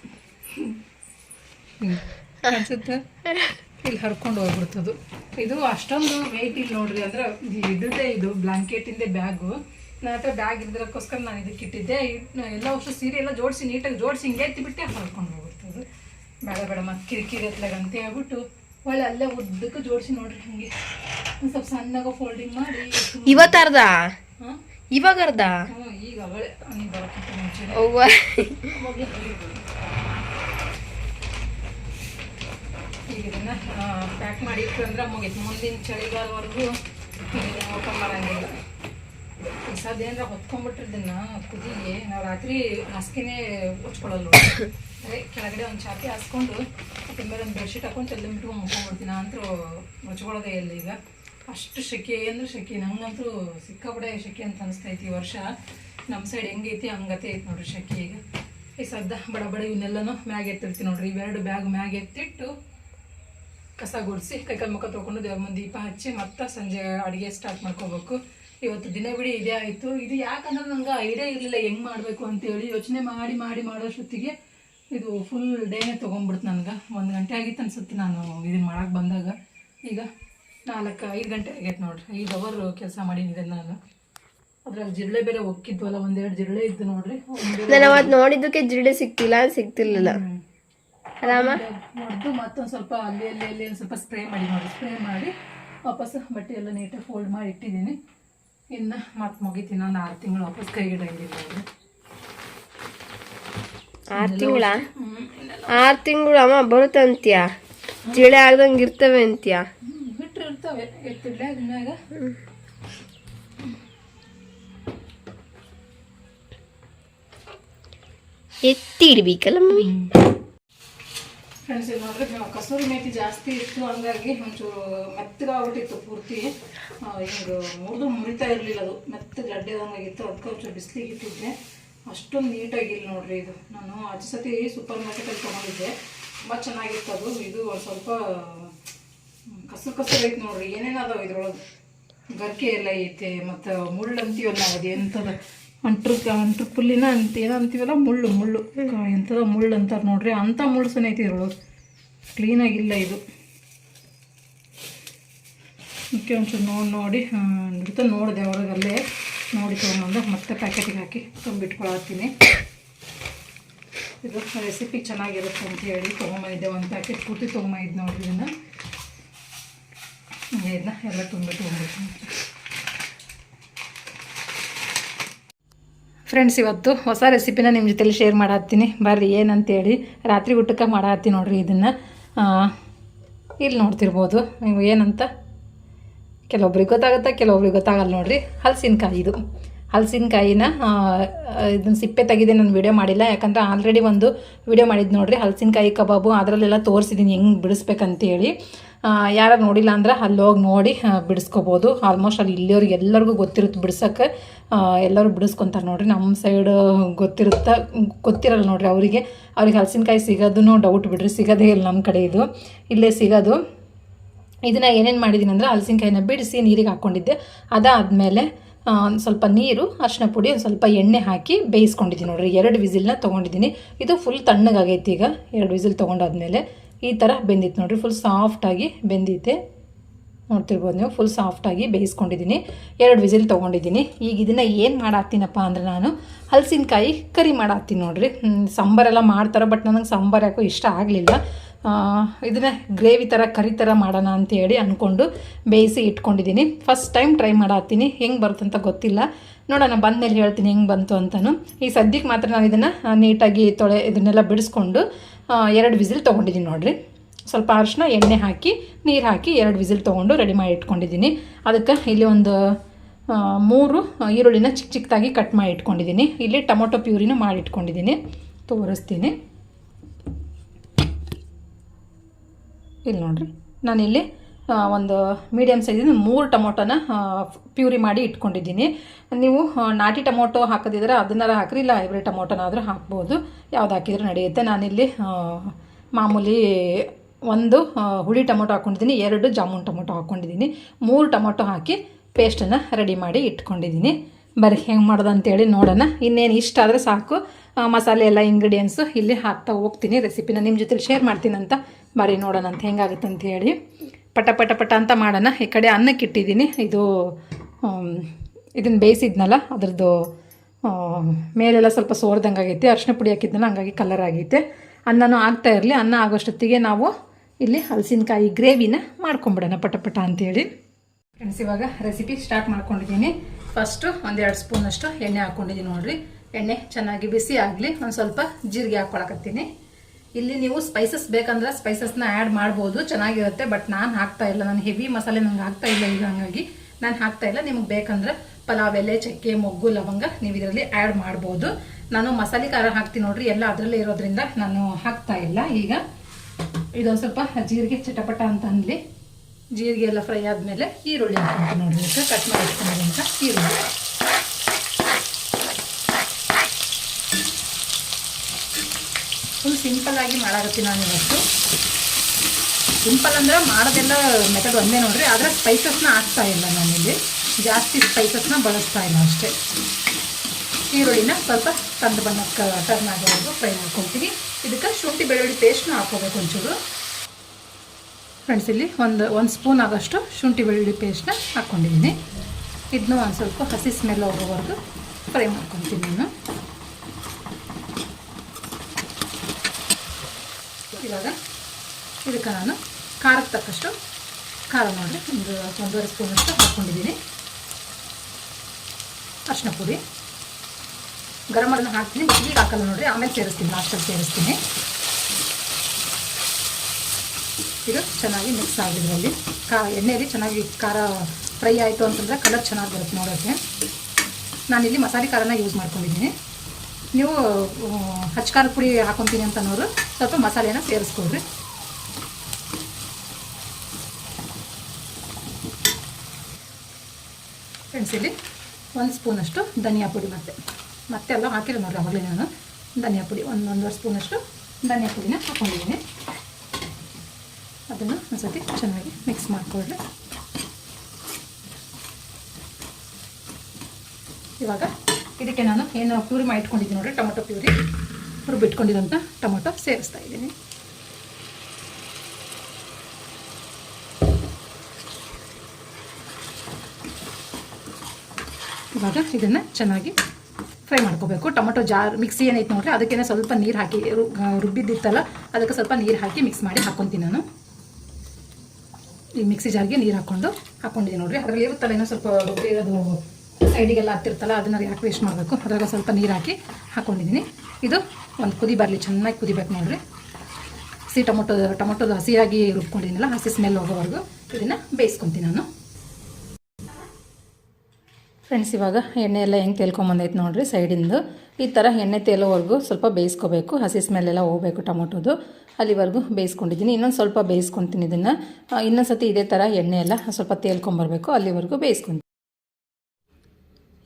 ಅನ್ಸುತ್ತೆ? ಇಲ್ಲಿ ಹರ್ಕೊಂಡು ಹೋಗ್ಬಿಡ್ತದು. ಇದು ಅಷ್ಟೊಂದು ವೆಯ್ಟ್ ಇಲ್ಲಿ ನೋಡ್ರಿ ಅಂದ್ರೆ ಇದ್ರದ್ದೇ ಇದು ಬ್ಲಾಂಕೆಟಿಂದೆ ಬ್ಯಾಗು ನನ್ನ ಹತ್ರ ಬ್ಯಾಗ್ ಇದ್ರಕ್ಕೋಸ್ಕರ ನಾನು ಇದಕ್ಕೆ ಇಟ್ಟಿದ್ದೆ. ಎಲ್ಲ ವರ್ಷ ಸೀರೆ ಎಲ್ಲ ಜೋಡಿಸಿ ನೀಟಾಗಿ ಜೋಡಿಸಿ ಹಿಂಗೆ ಎತ್ತಿ ಬಿಟ್ಟೆ ಹರ್ಕೊಂಡು ಹೋಗ್ಬಿಡ್ತದು. ಬೇಡ ಬೇಡ ಮತ್ತೆ ಕಿರಿಕಿರಿ ಎತ್ತಲಾಗ ಅಂತ ಹೇಳ್ಬಿಟ್ಟು ಒಳ್ಳೆ ಅಲ್ಲೇ ಉದ್ದಕ್ಕೆ ಜೋಡಿಸಿ ನೋಡ್ರಿ ಹಂಗೆ. ಒಂದು ಸ್ವಲ್ಪ ಸಣ್ಣಗ ಫೋಲ್ಡಿಂಗ್ ಮಾಡಿ ಇವತ್ತು ಅರ್ಧ? ಇವಾಗ ಅರ್ಧ? ಈಗ ಅವಳೆ ಮುಂಚೆ ಈಗ ಇದನ್ನ ಪ್ಯಾಕ್ ಮಾಡಿ ಇಟ್ಟು ಅಂದ್ರೆ ಮುಗೀತು. ಮುಂದಿನ ಚಳಿಗಾಲವರೆಗೂ ಓಪನ್ ಮಾಡಂಗಿಲ್ಲ. ಈ ಸದ್ಯ ಏನಾರ ಕುದಿಗೆ, ನಾವು ರಾತ್ರಿ ಹಾಸಿಗೆನೇ ಉಚ್ಕೊಳ್ಳಲ್ಲ. ಅದೇ ಕೆಳಗಡೆ ಒಂದು ಚಾಪಿ ಹಾಸ್ಕೊಂಡು ಅದ್ರ ಮೇಲೆ ಒಂದು ಬೆಡ್ಶೀಟ್ ಹಾಕೊಂಡು ತೆಲ್ಲ ಬಿಟ್ಟು ಮುಕ್ಕೊಂಡ್ಬಿಡ್ತೀನಿ ಅಂತೂ ಹೊಚ್ಕೊಳ್ಳೋದೇ ಇಲ್ಲ ಈಗ. ಅಷ್ಟು ಸೆಕೆ ಅಂದ್ರೆ ಸೆಕೆ, ನಂಗಂತೂ ಸಿಕ್ಕಾಪಡೆ ಸೆಕೆ ಅಂತ ಅನಿಸ್ತೈತಿ ಈ ವರ್ಷ. ನಮ್ಮ ಸೈಡ್ ಹೆಂಗೈತಿ, ಹಂಗತೆ ಐತಿ ನೋಡ್ರಿ ಸೆಕೆ ಈಗ. ಈ ಸದ್ದ ಬಡ ಬಡ ಇವನ್ನೆಲ್ಲನೂ ಮ್ಯಾಗ್ ಎತ್ತಿರ್ತೀನಿ ನೋಡ್ರಿ. ಇವೆರಡು ಬ್ಯಾಗ್ ಮ್ಯಾಗ್ ಎತ್ತಿಟ್ಟು ಕಸ ಗುಡಿಸಿ ಕೈಕಾಲು ಮುಖ ತೊಗೊಂಡು ದೇವ್ರ ಮುಂದೆ ದೀಪ ಹಚ್ಚಿ ಮತ್ತೆ ಸಂಜೆ ಅಡುಗೆ ಸ್ಟಾರ್ಟ್ ಮಾಡ್ಕೋಬೇಕು. ಇವತ್ತು ದಿನ ಬಿಡಿ ಇದೇ ಆಯಿತು. ಇದು ಯಾಕಂದ್ರೆ ನಂಗೆ ಐಡಿಯಾ ಇರಲಿಲ್ಲ ಹೆಂಗೆ ಮಾಡಬೇಕು ಅಂತೇಳಿ. ಯೋಚನೆ ಮಾಡಿ ಮಾಡಿ ಮಾಡೋಷ್ಟೊತ್ತಿಗೆ ಇದು ಫುಲ್ ಡೇನೇ ತೊಗೊಂಡ್ಬಿಡ್ತು ನನಗೆ. ಒಂದು ಗಂಟೆ ಆಗಿತ್ತು ಅನ್ಸುತ್ತೆ ನಾನು ಇದನ್ನು ಮಾಡೋಕ್ಕೆ ಬಂದಾಗ. ಈಗ ನಾಲ್ಕು ಐದು ಗಂಟೆ ಆಗೈತೆ ನೋಡ್ರಿ. ಐದು ಅವರ್ ಕೆಲಸ ಮಾಡೀನಿ ಇದನ್ನು ನಾನು. ಅದ್ರಲ್ಲಿ ಜಿರಳೆ ಬೇರೆ ಒಕ್ಕಿದ್ವಲ್ಲ ಒಂದೆರಡು ಜಿರಳೆ ಇದ್ದು ನೋಡ್ರಿ. ನಾನು ಅವತ್ತು ನೋಡಿದ್ದಕ್ಕೆ ಜಿರಳೆ ಸಿಕ್ತಿಲ್ಲ ಸಿಕ್ತಿರ್ಲಿಲ್ಲ. ಆರಾಮ ಹೊಡೆದು ಮತ್ತೊಂದು ಸ್ವಲ್ಪ ಅಲ್ಲಿ ಅಲ್ಲಿ ಅಲ್ಲಿ ಸ್ವಲ್ಪ ಸ್ಪ್ರೇ ಮಾಡಿ ನೋಡಿ. ಸ್ಪ್ರೇ ಮಾಡಿ ವಾಪಸ್ ಬಟ್ಟೆ ಎಲ್ಲ ನೀಟಾಗಿ ಫೋಲ್ಡ್ ಮಾಡಿ ಇಟ್ಟಿದ್ದೀನಿ. ಇನ್ನು ಮತ್ತೆ ಮುಗಿತೀನಿ ಒಂದು ಆರು ತಿಂಗಳು ವಾಪಸ್ ಕೈಗಿಡಂಗಿಲ್ಲ ಆರು ತಿಂಗಳ? ಆರು ತಿಂಗಳು ಅಮ್ಮ ಬರುತ್ತಂತೀಯ? ಜಿಳೆ ಆಗ್ದಂಗೆ ಇರ್ತವೆ ಅಂತೀಯ ಬಿಟ್ಟರೆ ಇರ್ತವೆ. ಎತ್ತಿಡ್ಲೆ ಅದ್ಮ್ಯಾಗ ಎತ್ತಿ ಇಡ್ಬೇಕಲ್ಲ ಮಮ್ಮಿ? ಫ್ರೆಂಡ್ಸ್ ಇದು ನಾವು ಕಸೂರಿ ಮೇತಿ ಜಾಸ್ತಿ ಇತ್ತು, ಹಂಗಾಗಿ ಒಂಚೂರು ಮೆತ್ತಗಾಗ್ಬಿಟ್ಟಿತ್ತು ಪೂರ್ತಿ. ಹಿಂಗೆ ಮುರಿದು ಮುರಿತಾ ಇರಲಿಲ್ಲ ಅದು. ಮೆತ್ತಗೆ ಗಡ್ಡೆ ಹಂಗಾಗಿತ್ತು ಅದಕ್ಕೆ ಒಂಚೂರು ಬಿಸಿಲಿಗೆ ಇಟ್ಟಿದ್ದೆ. ಅಷ್ಟೊಂದು ನೀಟಾಗಿಲ್ಲ ನೋಡ್ರಿ ಇದು. ನಾನು ಆಚೆ ಸತಿ ಸೂಪರ್ ಮಾರ್ಕೆಟಲ್ಲಿ ತೊಗೊಂಡಿದ್ದೆ. ತುಂಬ ಚೆನ್ನಾಗಿತ್ತು ಅದು. ಇದು ಒಂದು ಸ್ವಲ್ಪ ಕಸರು ಕಸರು ಐತೆ ನೋಡ್ರಿ. ಏನೇನು ಅದಾವ ಇದ್ರೊಳಗೆ? ಗರ್ಕೆ ಎಲ್ಲ ಐತೆ, ಮತ್ತು ಮುಳ್ಳು ಅಂತೀವಲ್ಲ ಅದು ಎಂಥದ ಅಂಟ್ರು ಅಂಟ್ರ ಪುಲ್ಲಿನ ಅಂತ ಏನಂತೀವಲ್ಲ ಅಂತೀವಲ್ಲ ಮುಳ್ಳು ಮುಳ್ಳು. ಎಂಥದ ಮುಳ್ಳು ಅಂತಾರೆ ನೋಡ್ರಿ. ಅಂಥ ಮುಳ್ಳು ಸಹ ಐತಿ ಇರೋಳು ಕ್ಲೀನಾಗಿಲ್ಲ ಇದು. ಮುಖ್ಯ ಒಂಚೂರು ನೋಡಿ ನೋಡಿ ನಡೀತಾ ನೋಡಿದೆ ಹೊರಗಲ್ಲೇ. ನೋಡಿ ತೊಗೊಂಡು ಮತ್ತೆ ಪ್ಯಾಕೆಟಿಗೆ ಹಾಕಿ ತುಂಬಿಟ್ಕೊಳತ್ತೀನಿ. ಇದು ರೆಸಿಪಿ ಚೆನ್ನಾಗಿರುತ್ತೆ ಅಂತ ಹೇಳಿ ತೊಗೊಂಬಂದಿದ್ದೆ. ಒಂದು ಪ್ಯಾಕೆಟ್ ಪೂರ್ತಿ ತೊಗೊಂಬಂದಿದ್ದು ನೋಡ್ರಿ ಇದನ್ನು. ಇದನ್ನ ಎಲ್ಲ ತುಂಬಿಟ್ಟು ಹೋಗ್ಬೇಕು. ಫ್ರೆಂಡ್ಸ್ ಇವತ್ತು ಹೊಸ ರೆಸಿಪಿನ ನಿಮ್ಮ ಜೊತೆಲಿ ಶೇರ್ ಮಾಡತ್ತೀನಿ. ಬರ್ರಿ, ಏನಂತೇಳಿ. ರಾತ್ರಿ ಊಟಕ್ಕೆ ಮಾಡತ್ತೀನಿ ನೋಡ್ರಿ ಇದನ್ನು. ಇಲ್ಲಿ ನೋಡ್ತಿರ್ಬೋದು. ನೀವು ಏನಂತ? ಕೆಲವೊಬ್ರಿಗೆ ಗೊತ್ತಾಗುತ್ತೆ, ಕೆಲವೊಬ್ರಿಗೆ ಗೊತ್ತಾಗಲ್ಲ ನೋಡ್ರಿ. ಹಲಸಿನಕಾಯಿ ಇದು. ಹಲಸಿನಕಾಯಿನ ಇದನ್ನ ಸಿಪ್ಪೆ ತೆಗೆದೆ ನಾನು ವೀಡಿಯೋ ಮಾಡಿಲ್ಲ. ಯಾಕಂದ್ರೆ ಆಲ್ರೆಡಿ ಒಂದು ವಿಡಿಯೋ ಮಾಡಿದ್ದು ನೋಡಿರಿ, ಹಲಸಿನಕಾಯಿ ಕಬಾಬು ಅದರಲ್ಲೆಲ್ಲ ತೋರಿಸಿದ್ದೀನಿ ಹೆಂಗೆ ಬಿಡಿಸ್ಬೇಕಂತೇಳಿ. ಯಾರು ನೋಡಿಲ್ಲ ಅಂದ್ರೆ ಅಲ್ಲಿ ಹೋಗಿ ನೋಡಿ ಬಿಡಿಸ್ಕೋಬೋದು. ಆಲ್ಮೋಸ್ಟ್ ಅಲ್ಲಿ ಇಲ್ಲಿಯವ್ರಿಗೆ ಎಲ್ಲರಿಗೂ ಗೊತ್ತಿರುತ್ತೆ ಬಿಡ್ಸೋಕ್ಕೆ ಎಲ್ಲರೂ ಬಿಡಿಸ್ಕೊತಾರೆ ನೋಡಿರಿ. ನಮ್ಮ ಸೈಡ್ ಗೊತ್ತಿರುತ್ತೆ, ಗೊತ್ತಿರಲ್ಲ ನೋಡಿರಿ ಅವರಿಗೆ. ಅವ್ರಿಗೆ ಹಲಸಿನಕಾಯಿ ಸಿಗೋದು ಡೌಟ್ ಬಿಡ್ರಿ, ಸಿಗೋದೇ ಇಲ್ಲ ನಮ್ಮ ಕಡೆ ಇದು. ಇಲ್ಲೇ ಸಿಗೋದು. ಇದನ್ನು ಏನೇನು ಮಾಡಿದ್ದೀನಿ ಅಂದರೆ ಹಲಸಿನಕಾಯಿನ ಬಿಡಿಸಿ ನೀರಿಗೆ ಹಾಕ್ಕೊಂಡಿದ್ದೆ ಅದಾದಮೇಲೆ ಒಂದು ಸ್ವಲ್ಪ ನೀರು ಅರಿಶಿನ ಪುಡಿ, ಒಂದು ಸ್ವಲ್ಪ ಎಣ್ಣೆ ಹಾಕಿ ಬೇಯಿಸ್ಕೊಂಡಿದ್ದೀನಿ ನೋಡಿರಿ. ಎರಡು ವಿಸಿಲ್ನ ತೊಗೊಂಡಿದ್ದೀನಿ. ಇದು ಫುಲ್ ತಣ್ಣಗಾಗೈತಿ ಈಗ. ಎರಡು ವಿಸಿಲ್ ತೊಗೊಂಡಾದ್ಮೇಲೆ ಈ ಥರ ಬೆಂದಿತ್ತು ನೋಡಿರಿ. ಫುಲ್ ಸಾಫ್ಟಾಗಿ ಬೆಂದಿತ್ತೆ. ನೋಡ್ತಿರ್ಬೋದು ನೀವು. ಫುಲ್ ಸಾಫ್ಟಾಗಿ ಬೇಯಿಸ್ಕೊಂಡಿದ್ದೀನಿ. ಎರಡು ವಿಸಿಲ್ ತೊಗೊಂಡಿದ್ದೀನಿ. ಈಗ ಇದನ್ನು ಏನು ಮಾಡಾಕ್ತೀನಪ್ಪ ಅಂದರೆ ನಾನು ಹಲಸಿನಕಾಯಿ ಕರಿ ಮಾಡಾಕ್ತೀನಿ ನೋಡಿರಿ. ಸಾಂಬಾರೆಲ್ಲ ಮಾಡ್ತಾರೆ, ಬಟ್ ನನಗೆ ಸಾಂಬಾರು ಯಾಕೋ ಇಷ್ಟ ಆಗಲಿಲ್ಲ. ಇದನ್ನ ಗ್ರೇವಿ ಥರ ಕರಿ ಥರ ಮಾಡೋಣ ಅಂತೇಳಿ ಅಂದ್ಕೊಂಡು ಬೇಯಿಸಿ ಇಟ್ಕೊಂಡಿದ್ದೀನಿ. ಫಸ್ಟ್ ಟೈಮ್ ಟ್ರೈ ಮಾಡತ್ತೀನಿ. ಹೆಂಗೆ ಬರುತ್ತಂತ ಗೊತ್ತಿಲ್ಲ. ನೋಡೋಣ, ಬಂದಮೇಲೆ ಹೇಳ್ತೀನಿ ಹೆಂಗೆ ಬಂತು ಅಂತಲೂ ಈ ಸದ್ಯಕ್ಕೆ ಮಾತ್ರ ನಾನು ಇದನ್ನು ನೀಟಾಗಿ ತೊಳೆ, ಇದನ್ನೆಲ್ಲ ಬಿಡಿಸ್ಕೊಂಡು ಎರಡು ವಿಸಿಲ್ ತೊಗೊಂಡಿದ್ದೀನಿ ನೋಡಿರಿ. ಸ್ವಲ್ಪ ಅರಿಶಿನ ಎಣ್ಣೆ ಹಾಕಿ, ನೀರು ಹಾಕಿ ಎರಡು ವಿಸಿಲ್ ತೊಗೊಂಡು ರೆಡಿ ಮಾಡಿ ಇಟ್ಕೊಂಡಿದ್ದೀನಿ. ಅದಕ್ಕೆ ಇಲ್ಲಿ ಒಂದು ಮೂರು ಈರುಳ್ಳಿನ ಚಿಕ್ಕ ಚಿಕ್ಕದಾಗಿ ಕಟ್ ಮಾಡಿ ಇಟ್ಕೊಂಡಿದ್ದೀನಿ. ಇಲ್ಲಿ ಟೊಮೊಟೊ ಪ್ಯೂರಿನೂ ಮಾಡಿ ಇಟ್ಕೊಂಡಿದ್ದೀನಿ. ತೋರಿಸ್ತೀನಿ. ಇಲ್ಲಿ ನೋಡಿರಿ. ನಾನಿಲ್ಲಿ ಒಂದು ಮೀಡಿಯಮ್ ಸೈಜಿನ ಮೂರು ಟೊಮೊಟೊನ ಪ್ಯೂರಿ ಮಾಡಿ ಇಟ್ಕೊಂಡಿದ್ದೀನಿ. ನೀವು ನಾಟಿ ಟೊಮೊಟೊ ಹಾಕೋದಿದ್ರೆ ಅದನ್ನಾರ ಹಾಕ್ರಿ, ಇಲ್ಲ ಹೈಬ್ರಿಡ್ ಟೊಮೊಟೊನಾದರೂ ಹಾಕ್ಬೋದು. ಯಾವ್ದು ಹಾಕಿದ್ರೆ ನಡೆಯುತ್ತೆ. ನಾನಿಲ್ಲಿ ಮಾಮೂಲಿ ಒಂದು ಹುಳಿ ಟೊಮೊಟೊ ಹಾಕ್ಕೊಂಡಿದ್ದೀನಿ ಎರಡು ಜಾಮೂನ್ ಟೊಮೊಟೊ ಹಾಕ್ಕೊಂಡಿದ್ದೀನಿ ಮೂರು ಟೊಮೊಟೊ ಹಾಕಿ ಪೇಸ್ಟನ್ನು ರೆಡಿ ಮಾಡಿ ಇಟ್ಕೊಂಡಿದ್ದೀನಿ. ಬರೀ ಹೆಂಗೆ ಮಾಡೋದು ಅಂತೇಳಿ ನೋಡೋಣ. ಇನ್ನೇನು ಇಷ್ಟ ಆದರೆ ಸಾಕು. ಮಸಾಲೆ ಎಲ್ಲ ಇಂಗ್ರೀಡಿಯೆಂಟ್ಸು ಇಲ್ಲಿ ಹಾಕ್ತಾ ಹೋಗ್ತೀನಿ ರೆಸಿಪಿನ ನಿಮ್ಮ ಜೊತೆಲಿ ಶೇರ್ ಮಾಡ್ತೀನಂತ ಬರೀ ನೋಡೋಣ ಅಂತ ಹೆಂಗಾಗುತ್ತೆ ಅಂತ ಹೇಳಿ. ಪಟ ಪಟ ಪಟ ಅಂತ ಮಾಡೋಣ. ಈ ಕಡೆ ಅನ್ನಕ್ಕೆ ಇಟ್ಟಿದ್ದೀನಿ. ಇದು ಇದನ್ನು ಬೇಯಿಸಿದ್ನಲ್ಲ, ಅದ್ರದ್ದು ಮೇಲೆಲ್ಲ ಸ್ವಲ್ಪ ಸೋರ್ದಂಗೆ ಆಗೈತೆ. ಅರ್ಶಿನ ಪುಡಿ ಹಾಕಿದ್ನಲ್ಲ, ಹಂಗಾಗಿ ಕಲರ್ ಆಗೈತೆ. ಅನ್ನನೂ ಆಗ್ತಾ ಇರಲಿ. ಅನ್ನ ಆಗೋಷ್ಟೊತ್ತಿಗೆ ನಾವು ಇಲ್ಲಿ ಹಲಸಿನಕಾಯಿ ಗ್ರೇವಿನ ಮಾಡ್ಕೊಂಬಿಡೋಣ ಪಟ ಪಟ ಅಂತೇಳಿ ಫ್ರೆಂಡ್ಸ್ ಇವಾಗ ರೆಸಿಪಿ ಸ್ಟಾರ್ಟ್ ಮಾಡ್ಕೊಂಡಿದ್ದೀನಿ. ಫಸ್ಟು ಒಂದೆರಡು ಸ್ಪೂನಷ್ಟು ಎಣ್ಣೆ ಹಾಕ್ಕೊಂಡಿದ್ದೀನಿ ನೋಡಿರಿ. ಎಣ್ಣೆ ಚೆನ್ನಾಗಿ ಬಿಸಿ ಆಗಲಿ, ಒಂದು ಸ್ವಲ್ಪ ಜೀರಿಗೆ ಹಾಕ್ಕೊಳಕತ್ತೀನಿ ಇಲ್ಲಿ ನೀವು ಸ್ಪೈಸಸ್ ಬೇಕಂದ್ರೆ ಸ್ಪೈಸಸ್ನ ಆ್ಯಡ್ ಮಾಡ್ಬೋದು, ಚೆನ್ನಾಗಿರುತ್ತೆ ಬಟ್ ನಾನು ಹಾಕ್ತಾ ಇಲ್ಲ. ನಾನು ಹೆವಿ ಮಸಾಲೆ ನಂಗೆ ಹಾಕ್ತಾ ಇಲ್ಲ ಈಗ ಹಂಗಾಗಿ. ನಾನು ಹಾಕ್ತಾ ಇಲ್ಲ. ನಿಮಗೆ ಬೇಕಂದ್ರೆ ಪಲಾವ್, ಎಲೆ, ಚಕ್ಕೆ, ಮೊಗ್ಗು, ಲವಂಗ ನೀವು ಇದರಲ್ಲಿ ಆ್ಯಡ್ ಮಾಡ್ಬೋದು. ನಾನು ಮಸಾಲೆ ಖಾರ ಹಾಕ್ತೀನಿ ನೋಡ್ರಿ. ಎಲ್ಲ ಅದರಲ್ಲೇ ಇರೋದ್ರಿಂದ ನಾನು ಹಾಕ್ತಾ ಇಲ್ಲ. ಈಗ ಇದೊಂದು ಸ್ವಲ್ಪ ಜೀರಿಗೆ ಚಟಪಟ ಅಂತ ಅನ್ಲಿ. ಜೀರಿಗೆ ಎಲ್ಲ ಫ್ರೈ ಆದಮೇಲೆ ಈರುಳ್ಳಿ ಹಾಕ್ಬೇಕು ಅದಕ್ಕೆ ಕಟ್ ಮಾಡಿ ಇಟ್ಕೊಂಡಿರೋಂಥ ಈರುಳ್ಳಿ. ಫುಲ್ ಆಗಿ ಮಾಡಾಕತ್ತೀನಿ ನಾನು ಇವತ್ತು. ಸಿಂಪಲ್ ಅಂದ್ರೆ ಮಾಡೋದೆಲ್ಲ ಮೆಥಡ್ ಒಂದೇ ನೋಡ್ರಿ. ಆದರೆ ಸ್ಪೈಸಸ್ನ ಹಾಕ್ತಾ ಇಲ್ಲ ನಾನಿಲ್ಲಿ. ಜಾಸ್ತಿ ಸ್ಪೈಸಸ್ನ ಬಳಸ್ತಾ ಇಲ್ಲ ಅಷ್ಟೇ. ಈರುಳ್ಳಿನ ಸ್ವಲ್ಪ ತಂದು ಬಣ್ಣಕ್ಕೆ ಟರ್ನ್ ಆಗೋವರೆಗೂ ಫ್ರೈ ಮಾಡ್ಕೊತೀವಿ ಇದಕ್ಕೆ ಶುಂಠಿ ಬೆಳ್ಳುಳ್ಳಿ ಪೇಸ್ಟ್ನ ಹಾಕೋಬೇಕು ಒಂಚೂರು. ಫ್ರೆಂಡ್ಸ್ ಇಲ್ಲಿ ಒಂದು ಒಂದು ಸ್ಪೂನ್ ಆಗೋಷ್ಟು ಶುಂಠಿ ಬೆಳ್ಳುಳ್ಳಿ ಪೇಸ್ಟ್ನ ಹಾಕ್ಕೊಂಡಿದ್ದೀನಿ ಇದನ್ನು ಒಂದು ಸ್ವಲ್ಪ ಹಸಿ ಸ್ಮೆಲ್ ಹೋಗೋವರೆಗೂ ಫ್ರೈ ಮಾಡ್ಕೊತೀನಿ ನಾನು. ಇವಾಗ ಇದಕ್ಕೆ ನಾನು ಖಾರಕ್ಕೆ ತಕ್ಕಷ್ಟು ಖಾರ ಮಾಡಿ ಒಂದು ಒಂದೂವರೆ ಸ್ಪೂನಷ್ಟು ಹಾಕ್ಕೊಂಡಿದ್ದೀನಿ ಅರ್ಶಿನ ಪುಡಿ. ಗರಂ ಮಸಾಲ ಹಾಕ್ತೀನಿ ಈಗ ಹಾಕಲ್ಲ ನೋಡಿರಿ, ಆಮೇಲೆ ಸೇರಿಸ್ತೀನಿ ಲಾಸ್ಟಲ್ಲಿ ಸೇರಿಸ್ತೀನಿ. ಇದು ಚೆನ್ನಾಗಿ ಮಿಕ್ಸ್ ಆಗಿದ್ರಲ್ಲಿ ಕಾ, ಎಣ್ಣೆಯಲ್ಲಿ ಚೆನ್ನಾಗಿ ಖಾರ ಫ್ರೈ ಆಯಿತು ಅಂತಂದರೆ ಕಲರ್ ಚೆನ್ನಾಗಿ ಬರುತ್ತೆ ನೋಡೋಕ್ಕೆ. ನಾನಿಲ್ಲಿ ಮಸಾಲೆ ಖಾರನ ಯೂಸ್ ಮಾಡ್ಕೊಂಡಿದ್ದೀನಿ. ನೀವು ಹಚ್ಚಕಾರ ಖಾರದ ಪುಡಿ ಹಾಕೊತೀನಿ ಅಂತನೋರು ಸ್ವಲ್ಪ ಮಸಾಲೆನ ಸೇರಿಸ್ಕೊಳ್ರಿ. ಫ್ರೆಂಡ್ಸ್ ಇಲ್ಲಿ ಒಂದು ಸ್ಪೂನಷ್ಟು ಧನಿಯಾ ಪುಡಿ ಮತ್ತೆ. ಮತ್ತೆ ಎಲ್ಲ ಹಾಕಿರೋ ನೋಡ್ರಿ ಅವಾಗಲೇ ನಾನು. ಧನಿಯಾ ಪುಡಿ ಒಂದು ಒಂದೂವರೆ ಸ್ಪೂನಷ್ಟು ಧನಿಯಾ ಪುಡಿನ ಹಾಕ್ಕೊಂಡಿದ್ದೀನಿ ಅದನ್ನು ಒಂದ್ಸತಿ ಚೆನ್ನಾಗಿ ಮಿಕ್ಸ್ ಮಾಡ್ಕೊಳ್ಳಿ ಇವಾಗ ಇದಕ್ಕೆ ನಾನು ಏನು ಪ್ಯೂರಿ ಮಾಡಿ ಇಟ್ಕೊಂಡಿದ್ದೀನಿ ನೋಡಿರಿ, ಟೊಮೊಟೊ ಪ್ಯೂರಿ. ರುಬ್ಬಿಟ್ಕೊಂಡಿರೋಂಥ ಟೊಮೊಟೊ ಸೇರಿಸ್ತಾ ಇದ್ದೀನಿ. ಇವಾಗ ಇದನ್ನು ಚೆನ್ನಾಗಿ ಫ್ರೈ ಮಾಡ್ಕೋಬೇಕು. ಟೊಮೊಟೊ ಜಾರ್, ಮಿಕ್ಸಿ ಏನೈತೆ ನೋಡ್ರಿ, ಅದಕ್ಕೇನೆ ಸ್ವಲ್ಪ ನೀರು ಹಾಕಿ ರುಬ್ಬಿದ್ದಿತ್ತಲ್ಲ, ಅದಕ್ಕೆ ಸ್ವಲ್ಪ ನೀರು ಹಾಕಿ ಮಿಕ್ಸ್ ಮಾಡಿ ಹಾಕ್ಕೊತೀನಿ ನಾನು. ಈ ಮಿಕ್ಸಿ ಜಾರ್ಗೆ ನೀರು ಹಾಕ್ಕೊಂಡು ಹಾಕ್ಕೊಂಡಿದ್ದೀನಿ ನೋಡ್ರಿ. ಅದರಲ್ಲಿ ಇರುತ್ತಲ್ಲ ಏನೋ ಸ್ವಲ್ಪ ಅದು ಸೈಡಿಗೆಲ್ಲ ಹತ್ತಿರ್ತಲ್ಲ ಅದನ್ನ ಯಾಕೆ ವೇಸ್ಟ್ ಮಾಡಬೇಕು? ಅದ್ರಾಗ ಸ್ವಲ್ಪ ನೀರು ಹಾಕಿ ಹಾಕ್ಕೊಂಡಿದ್ದೀನಿ ಇದು ಒಂದು ಕುದಿ ಬರಲಿ, ಚೆನ್ನಾಗಿ ಕುದಿಬೇಕು ನೋಡ್ರಿ. ಹಸಿ ಟೊಮೊಟೊ, ಟೊಮೊಟೊದು ಹಸಿಯಾಗಿ ರುಬ್ಕೊಂಡಿದ್ದೀನಲ್ಲ, ಹಸಿ ಸ್ಮೆಲ್ ಹೋಗೋವರೆಗೂ ಇದನ್ನು ಬೇಯಿಸ್ಕೊತೀನಿ ನಾನು. ಫ್ರೆಂಡ್ಸ್, ಇವಾಗ ಎಣ್ಣೆ ಎಲ್ಲ ಹೆಂಗೆ ತೇಲ್ಕೊಂಬಂದೈತೆ ನೋಡ್ರಿ, ಸೈಡಿಂದು. ಈ ಥರ ಎಣ್ಣೆ ತೇಲೋವರೆಗೂ ಸ್ವಲ್ಪ ಬೇಯಿಸ್ಕೋಬೇಕು. ಹಸಿ ಸ್ಮೆಲ್ಲೆಲ್ಲ ಹೋಗಬೇಕು ಟೊಮೊಟೊದು. ಅಲ್ಲಿವರೆಗೂ ಬೇಯಿಸ್ಕೊಂಡಿದ್ದೀನಿ. ಇನ್ನೊಂದು ಸ್ವಲ್ಪ ಬೇಯಿಸ್ಕೊತೀನಿ ಇದನ್ನು. ಇನ್ನೊಂದು ಸತಿ ಇದೇ ಥರ ಎಣ್ಣೆ ಎಲ್ಲ ಸ್ವಲ್ಪ ತೇಲ್ಕೊಂಬರ್ಬೇಕು. ಅಲ್ಲಿವರೆಗೂ ಬೇಯಿಸ್ಕೊತೀನಿ.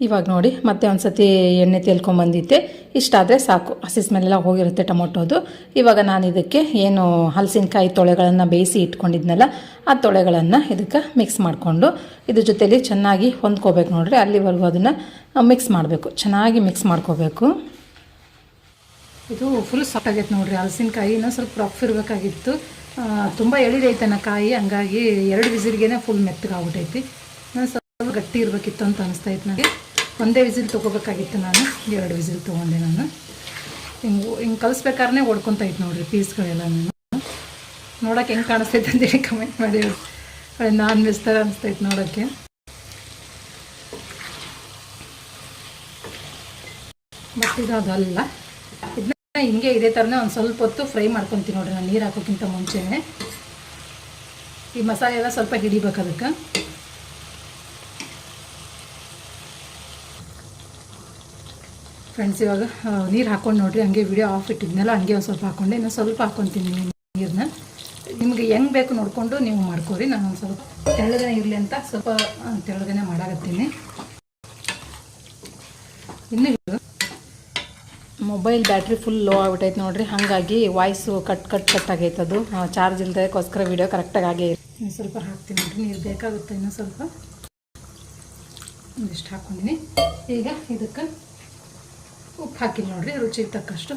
ಇವಾಗ ನೋಡಿ, ಮತ್ತೆ ಒಂದು ಸತಿ ಎಣ್ಣೆ ತೇಲ್ಕೊಂಬಂದಿತ್ತೆ ಇಷ್ಟಾದರೆ ಸಾಕು. ಹಸಿ ಸ್ಮೆಲ್ಲೆಲ್ಲ ಹೋಗಿರುತ್ತೆ ಟೊಮೊಟೊದು. ಇವಾಗ ನಾನು ಇದಕ್ಕೆ ಏನು ಹಲಸಿನಕಾಯಿ ತೊಳೆಗಳನ್ನು ಬೇಯಿಸಿ ಇಟ್ಕೊಂಡಿದ್ನಲ್ಲ, ಆ ತೊಳೆಗಳನ್ನು ಇದಕ್ಕೆ ಮಿಕ್ಸ್ ಮಾಡಿಕೊಂಡು, ಇದ್ರ ಜೊತೆಯಲ್ಲಿ ಚೆನ್ನಾಗಿ ಹೊಂದ್ಕೋಬೇಕು ನೋಡ್ರಿ. ಅಲ್ಲಿವರೆಗೂ ಅದನ್ನು ಮಿಕ್ಸ್ ಮಾಡಬೇಕು. ಚೆನ್ನಾಗಿ ಮಿಕ್ಸ್ ಮಾಡ್ಕೋಬೇಕು. ಇದು ಫುಲ್ ಸಾಫ್ಟ್ ಆಗೈತೆ ನೋಡ್ರಿ. ಹಲಸಿನಕಾಯಿ ಇನ್ನೂ ಸ್ವಲ್ಪ ರಫ್ ಇರಬೇಕಾಗಿತ್ತು. ತುಂಬ ಎಳಿದೈತನ ಕಾಯಿ. ಹಂಗಾಗಿ ಎರಡು ವಿಸಿಲ್ಗೆ ಫುಲ್ ಮೆತ್ತಗಾಗ್ಬಿಟ್ಟೈತಿ ನಾನು ಸ್ವಲ್ಪ ಗಟ್ಟಿ ಇರಬೇಕಿತ್ತು ಅಂತ ಅನಿಸ್ತೈತೆ ನನಗೆ ಒಂದೇ ವಿಸಿಲ್ ತೊಗೋಬೇಕಾಗಿತ್ತು ನಾನು. ಎರಡು ವಿಸಿಲ್ ತೊಗೊಂಡೆ ನಾನು. ಹಿಂಗೆ ಹಿಂಗೆ ಕಲಿಸ್ಬೇಕಾದ್ರೆ ಹೊಡ್ಕೊತೈತೆ ನೋಡ್ರಿ ಪೀಸ್ಗಳೆಲ್ಲ ನಾನು. ನೋಡೋಕೆ ಹೆಂಗೆ ಕಾಣಿಸ್ತೈತೆ ಅಂತೇಳಿ ಕಮೆಂಟ್ ಮಾಡಿ ನಾನ್ ವೆಜ್ ಥರ ಅನಿಸ್ತೈತೆ ನೋಡೋಕ್ಕೆ. ಬಟ್ ಇದು ಅದಲ್ಲ ಹಿಂಗೆ ಇದೇ ಥರನೇ ಒಂದು ಸ್ವಲ್ಪ ಹೊತ್ತು ಫ್ರೈ ಮಾಡ್ಕೊತೀನಿ ನೋಡ್ರಿ, ನಾನು ನೀರು ಹಾಕೋಕ್ಕಿಂತ ಮುಂಚೆನೇ. ಈ ಮಸಾಲೆ ಎಲ್ಲ ಸ್ವಲ್ಪ ಹಿಡಿಬೇಕು ಅದಕ್ಕೆ. ಫ್ರೆಂಡ್ಸ್ ಇವಾಗ ನೀರು ಹಾಕೊಂಡು ನೋಡ್ರಿ, ಹಂಗೆ ವಿಡಿಯೋ ಆಫ್ ಇಟ್ಟಿದ್ನಲ್ಲ, ಹಂಗೆ ಒಂದು ಸ್ವಲ್ಪ ಹಾಕ್ಕೊಂಡೆ ಇನ್ನೂ ಸ್ವಲ್ಪ ಹಾಕ್ಕೊತೀನಿ ನೀರನ್ನ ನಿಮಗೆ ಹೆಂಗೆ ಬೇಕು ನೋಡಿಕೊಂಡು ನೀವು ಮಾಡ್ಕೊರಿ, ನಾನು ಒಂದು ಸ್ವಲ್ಪ ತೆಳ್ಳಗನೆ ಇರಲಿ ಅಂತ ಸ್ವಲ್ಪ ತೆಳ್ಳಗನೆ ಮಾಡಾಕತ್ತೀನಿ. ಇನ್ನು ಮೊಬೈಲ್ ಬ್ಯಾಟ್ರಿ ಫುಲ್ ಲೋ ಆಗ್ಬಿಟ್ಟೈತೆ ನೋಡ್ರಿ. ಹಾಗಾಗಿ ವಾಯ್ಸು ಕಟ್ ಕಟ್ ಕಟ್ ಆಗೈತೆ ಅದು. ಚಾರ್ಜ್ ಇಲ್ದಕ್ಕೋಸ್ಕರ ವಿಡಿಯೋ ಕರೆಕ್ಟಾಗಿ ಆಗೇ ಇನ್ನು ಸ್ವಲ್ಪ ಹಾಕ್ತೀನಿ ನೋಡ್ರಿ. ನೀರು ಬೇಕಾಗುತ್ತೆ ಇನ್ನೂ ಸ್ವಲ್ಪ. ಒಂದಿಷ್ಟು ಹಾಕೊಂಡಿನಿ ಈಗ ಇದಕ್ಕೆ ಉಪ್ಪು ಹಾಕಿನಿ ನೋಡ್ರಿ. ರುಚಿಗೆ ತಕ್ಕಷ್ಟು